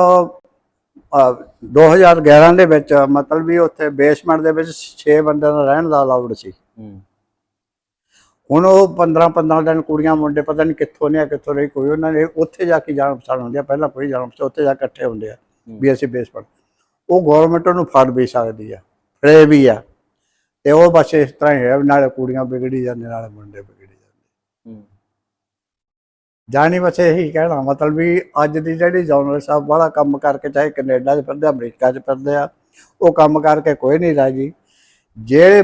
ਅਹ 2011 ਦੇ ਵਿੱਚ ਮਤਲਬ ਵੀ ਉੱਥੇ ਬੇਸਮੈਂਟ ਦੇ ਵਿੱਚ 6 ਬੰਦਿਆਂ ਦਾ ਰਹਿਣ ਦਾ ਅਲਾਉਡ ਸੀ। ਹੁਣ ਉਹ 15 15 ਦਿਨ ਕੁੜੀਆਂ ਮੁੰਡੇ ਪਤਾ ਨਹੀਂ ਕਿੱਥੋਂ ਨੇ ਕਿੱਥੋਂ ਨਹੀਂ ਕੋਈ ਉਹਨਾਂ ਨੇ ਉੱਥੇ ਜਾ ਕੇ ਜਾਣ ਪਛਾਣ ਹੁੰਦੀ ਆ। ਪਹਿਲਾਂ ਕੋਈ ਜਾਣ ਪਛਾਣ ਉੱਥੇ ਜਾ ਕੇ ਇਕੱਠੇ ਹੁੰਦੇ ਆ ਵੀ ਅਸੀਂ ਬੇਸਮੈਂਟ ਉਹ ਗਵਰਨਮੈਂਟ ਨੂੰ ਫੜ ਵੀ ਸਕਦੀ ਆ ਫੜੇ ਵੀ ਆ। ਤੇ ਉਹ ਬਸ ਇਸ ਤਰ੍ਹਾਂ ਹੀ ਹੈ ਨਾਲੇ ਕੁੜੀਆਂ ਵਿਗੜੀ ਜਾਂਦੇ ਨਾਲੇ ਮੁੰਡੇ ਵਿਗੜੀ ਜਾਂਦੇ। ਹੂੰ। ਜਾਣੀ ਬਸ ਇਹੀ ਕਹਿਣਾ ਮਤਲਬ ਵੀ ਅੱਜ ਦੀ ਜਿਹੜੀ ਜਨਰਲ ਸਾਹਿਬ ਵਾਲਾ ਕੰਮ ਕਰਕੇ ਚਾਹੇ ਕੈਨੇਡਾ 'ਚ ਫਿਰਦੇ ਆ, ਅਮਰੀਕਾ 'ਚ ਫਿਰਦੇ ਆ ਉਹ ਕੰਮ ਕਰਕੇ ਕੋਈ ਨਹੀਂ ਰਾਜੀ ਜਿਹੜੇ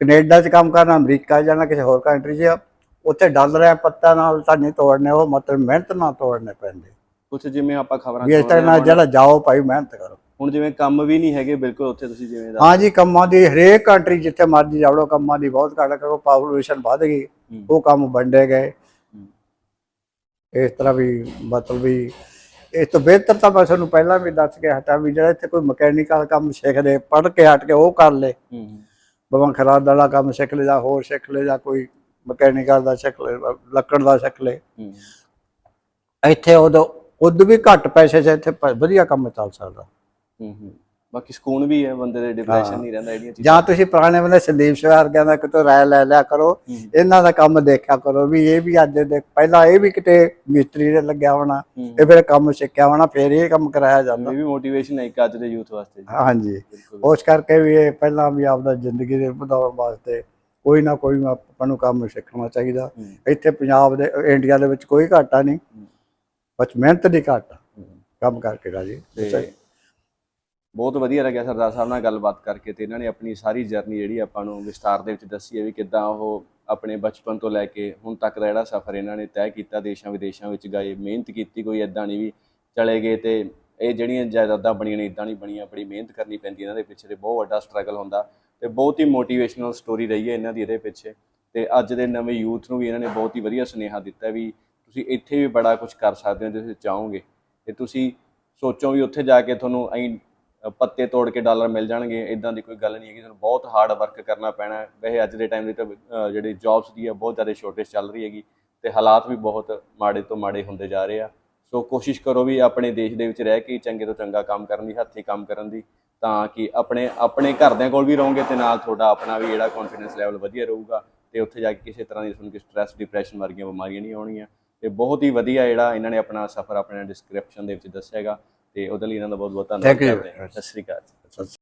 ਕੈਨੇਡਾ 'ਚ ਕੰਮ ਕਰਨਾ ਅਮਰੀਕਾ ਜਾਣਾ ਕਿਸੇ ਹੋਰ ਕੰਟਰੀ 'ਚ ਆ, ਉੱਥੇ ਡਾਲਰ ਆ ਪੱਤਾ ਨਾਲ ਤਾਂ ਨਹੀਂ ਤੋੜਨੇ ਉਹ ਮਤਲਬ ਮਿਹਨਤ ਨਾਲ ਤੋੜਨੇ ਪੈਂਦੇ। ਕੁਛ ਜਿਵੇਂ ਆਪਾਂ ਖਬਰਾਂ ਵੀ ਇਸ ਤਰ੍ਹਾਂ ਜਿਹੜਾ ਜਾਓ ਭਾਈ ਮਿਹਨਤ ਕਰੋ। ਹੁਣ ਜਿਵੇਂ ਕੰਮ ਵੀ ਨਹੀਂ ਹੈਗੇ ਬਿਲਕੁਲ ਉੱਥੇ ਤੁਸੀਂ ਜਿਵੇਂ ਦੱਸ- ਹਾਂ ਜੀ ਕੰਮਾਂ ਦੀ ਹਰੇਕ ਕੰਟਰੀ ਜਿੱਥੇ ਮਰਜ਼ੀ ਜਾਵੜੋ ਕੰਮਾਂ ਦੀ ਬਹੁਤ ਘਾਟ ਕਰੋ ਪਾਪੂਲੇਸ਼ਨ ਵੱਧ ਗਈ। ਉਹ ਕੰਮ ਵੰਡੇ ਗਏ। ਇਸ ਤਰ੍ਹਾਂ ਵੀ ਮਤਲਬ ਵੀ ਇਸ ਤੋਂ ਬਿਹਤਰ ਤਾਂ ਮੈਂ ਤੁਹਾਨੂੰ ਪਹਿਲਾਂ ਵੀ ਦੱਸ ਕੇ ਹਟਾ ਵੀ ਜਿਹੜਾ ਇੱਥੇ ਕੋਈ ਮਕੈਨੀਕਲ ਕੰਮ ਸਿੱਖਦੇ ਪੜ੍ਹ ਕੇ ਹਟ ਕੇ ਉਹ ਕਰ ਲੇ। ਬਵਾਂ ਖਰਾਦ ਵਾਲਾ ਕੰਮ ਸਿੱਖ ਲੈ ਜਾਂ ਹੋਰ ਸਿੱਖ ਲੈ ਜਾਂ ਕੋਈ ਮਕੈਨੀਕਲ ਦਾ ਸਿੱਖ ਲੈ ਲੱਕੜ ਦਾ ਸਿੱਖ ਲੈ। ਇੱਥੇ ਉਦੋਂ ਉਦੋਂ ਵੀ ਘੱਟ ਪੈਸੇ 'ਚ ਇੱਥੇ ਵਧੀਆ ਕੰਮ ਚੱਲ ਸਕਦਾ। ਹੂੰ ਹੂੰ। ਬਾਕੀ ਸਕੂਨ ਵੀ ਹੈ ਬੰਦੇ ਦੇ ਡਿਪਰੈਸ਼ਨ ਨਹੀਂ ਰਹਿੰਦਾ ਇਹਦੀਆਂ ਚੀਜ਼ਾਂ। ਜਾਂ ਤੁਸੀਂ ਪੁਰਾਣੇ ਬੰਦੇ ਸੰਦੀਪ ਸ਼ਿਵਾਰ ਕਹਿੰਦਾ ਕਿਤੋਂ ਰਾਇ ਲੈ ਲਿਆ ਕਰੋ ਇਹਨਾਂ ਦਾ ਕੰਮ ਦੇਖਿਆ ਕਰੋ ਵੀ ਇਹ ਵੀ ਅੱਜ ਦੇ ਪਹਿਲਾਂ ਇਹ ਵੀ ਕਿਤੇ ਮਿਸਤਰੀ ਦੇ ਲੱਗਿਆ ਹੋਣਾ ਇਹ ਫਿਰ ਕੰਮ ਸਿੱਖਿਆ ਹੋਣਾ ਫਿਰ ਇਹ ਕੰਮ ਕਰਾਇਆ ਜਾਂਦਾ। ਇਹ ਵੀ ਮੋਟੀਵੇਸ਼ਨ ਹੈ ਇੱਕ ਅੱਜ ਦੇ ਯੂਥ ਵਾਸਤੇ ਹਾਂਜੀ। ਉਸ ਕਰਕੇ ਵੀ ਇਹ ਪਹਿਲਾਂ ਵੀ ਆਪਦਾ ਜ਼ਿੰਦਗੀ ਦੇ ਵਧਾਉਣ ਵਾਸਤੇ ਕੋਈ ਨਾ ਕੋਈ ਆਪਾਂ ਨੂੰ ਕੰਮ ਸਿੱਖਣਾ ਚਾਹੀਦਾ। ਇੱਥੇ ਪੰਜਾਬ ਦੇ ਇੰਡੀਆ ਦੇ ਵਿੱਚ ਕੋਈ ਘਾਟਾ ਨਹੀਂ। ਬਸ ਮਿਹਨਤ ਦੀ ਘਾਟ। ਕੰਮ ਕਰਕੇ ਰਾਜੀ। ਤੇ ਬਹੁਤ ਵਧੀਆ ਲੱਗਿਆ ਸਰਦਾਰ ਸਾਹਿਬ ਨਾਲ ਗੱਲਬਾਤ ਕਰਕੇ ਤੇ ਇਹਨਾਂ ਨੇ ਆਪਣੀ ਸਾਰੀ ਜਰਨੀ ਜਿਹੜੀ ਆਪਾਂ ਨੂੰ ਵਿਸਤਾਰ ਦੇ ਵਿੱਚ ਦੱਸੀ ਹੈ ਵੀ ਕਿੱਦਾਂ ਉਹ ਆਪਣੇ ਬਚਪਨ ਤੋਂ ਲੈ ਕੇ ਹੁਣ ਤੱਕ ਦਾ ਜਿਹੜਾ ਸਫ਼ਰ ਇਹਨਾਂ ਨੇ ਤੈਅ ਕੀਤਾ, ਦੇਸ਼ਾਂ ਵਿਦੇਸ਼ਾਂ ਵਿੱਚ ਗਏ, ਮਿਹਨਤ ਕੀਤੀ, ਕੋਈ ਐਦਾਂ ਨਹੀਂ ਵੀ ਚਲੇ ਗਏ ਤੇ ਇਹ ਜਿਹੜੀਆਂ ਜਾਇਦਾਦਾਂ ਬਣੀਆਂ ਨੇ ਇਦਾਂ ਨਹੀਂ ਬਣੀਆਂ ਬੜੀ ਮਿਹਨਤ ਕਰਨੀ ਪੈਂਦੀ ਇਹਨਾਂ ਦੇ ਪਿੱਛੇ ਤੇ ਬਹੁਤ ਵੱਡਾ ਸਟਰਗਲ ਹੁੰਦਾ ਤੇ ਬਹੁਤ ਹੀ ਮੋਟੀਵੇਸ਼ਨਲ ਸਟੋਰੀ ਰਹੀ ਹੈ ਇਹਨਾਂ ਦੀ ਇਹਦੇ ਪਿੱਛੇ ਤੇ ਅੱਜ ਦੇ ਨਵੇਂ ਯੂਥ ਨੂੰ ਵੀ ਇਹਨਾਂ ਨੇ ਬਹੁਤ ਹੀ ਵਧੀਆ ਸੁਨੇਹਾ ਦਿੱਤਾ ਵੀ ਤੁਸੀਂ ਇੱਥੇ ਵੀ ਬੜਾ ਕੁਝ ਕਰ ਸਕਦੇ ਹੋ ਜੇ ਤੁਸੀਂ ਚਾਹੋਗੇ ਤੇ ਤੁਸੀਂ ਸੋਚੋ ਵੀ ਉੱਥੇ ਜਾ ਕੇ ਤੁਹਾਨੂੰ ਐਂ ਪੱਤੇ ਤੋੜ ਕੇ ਡਾਲਰ ਮਿਲ ਜਾਣਗੇ ਇਦਾਂ ਦੀ ਕੋਈ ਗੱਲ ਨਹੀਂ ਹੈਗੀ, ਤੁਹਾਨੂੰ ਬਹੁਤ ਹਾਰਡ ਵਰਕ ਕਰਨਾ ਪੈਣਾ ਹੈ। ਵੈਸੇ ਅੱਜ ਦੇ ਟਾਈਮ ਦੇ ਤਾਂ ਜਿਹੜੀ ਜੌਬਸ ਦੀ ਹੈ, ਬਹੁਤ ਜ਼ਿਆਦਾ ਸ਼ੋਰਟੇਜ ਚੱਲ ਰਹੀ ਹੈਗੀ ਤੇ ਹਾਲਾਤ ਵੀ ਬਹੁਤ ਮਾੜੇ ਤੋਂ ਮਾੜੇ ਹੁੰਦੇ ਜਾ ਰਹੇ ਆ। ਸੋ ਕੋਸ਼ਿਸ਼ ਕਰੋ ਵੀ ਆਪਣੇ ਦੇਸ਼ ਦੇ ਵਿੱਚ ਰਹਿ ਕੇ ਚੰਗੇ ਤੋਂ ਚੰਗਾ ਕੰਮ ਕਰਨ ਦੀ, ਹੱਥੀਂ ਕੰਮ ਕਰਨ ਦੀ, ਤਾਂ ਕਿ ਆਪਣੇ ਆਪਣੇ ਘਰਦਿਆਂ ਕੋਲ ਵੀ ਰਹੋਗੇ ਤੇ ਨਾਲ ਤੁਹਾਡਾ ਆਪਣਾ ਵੀ ਜਿਹੜਾ ਕੌਨਫੀਡੈਂਸ ਲੈਵਲ ਵਧੀਆ ਰਹੂਗਾ ਤੇ ਉੱਥੇ ਜਾ ਕੇ ਕਿਸੇ ਤਰ੍ਹਾਂ ਦੀ ਤੁਹਾਨੂੰ ਸਟ੍ਰੈਸ ਡਿਪਰੈਸ਼ਨ ਵਰਗੀਆਂ ਬਿਮਾਰੀਆਂ ਨਹੀਂ ਆਉਣਗੀਆਂ ਤੇ ਬਹੁਤ ਹੀ ਵਧੀਆ ਜਿਹੜਾ ਇਹਨਾਂ ਨੇ ਆਪਣਾ ਸਫ਼ਰ ਆਪਣੇ ਡਿਸਕ੍ਰਿਪਸ਼ਨ ਦੇ ਵਿੱਚ ਦੱਸਿਆ ਹੈਗਾ। ਤੇ ਉਹਦੇ ਲਈ ਇਹਨਾਂ ਦਾ ਬਹੁਤ ਬਹੁਤ ਧੰਨਵਾਦ. ਕਰਦੇ ਹਾਂ ਸਤਿ ਸ਼੍ਰੀ ਅਕਾਲ ਸਤਿ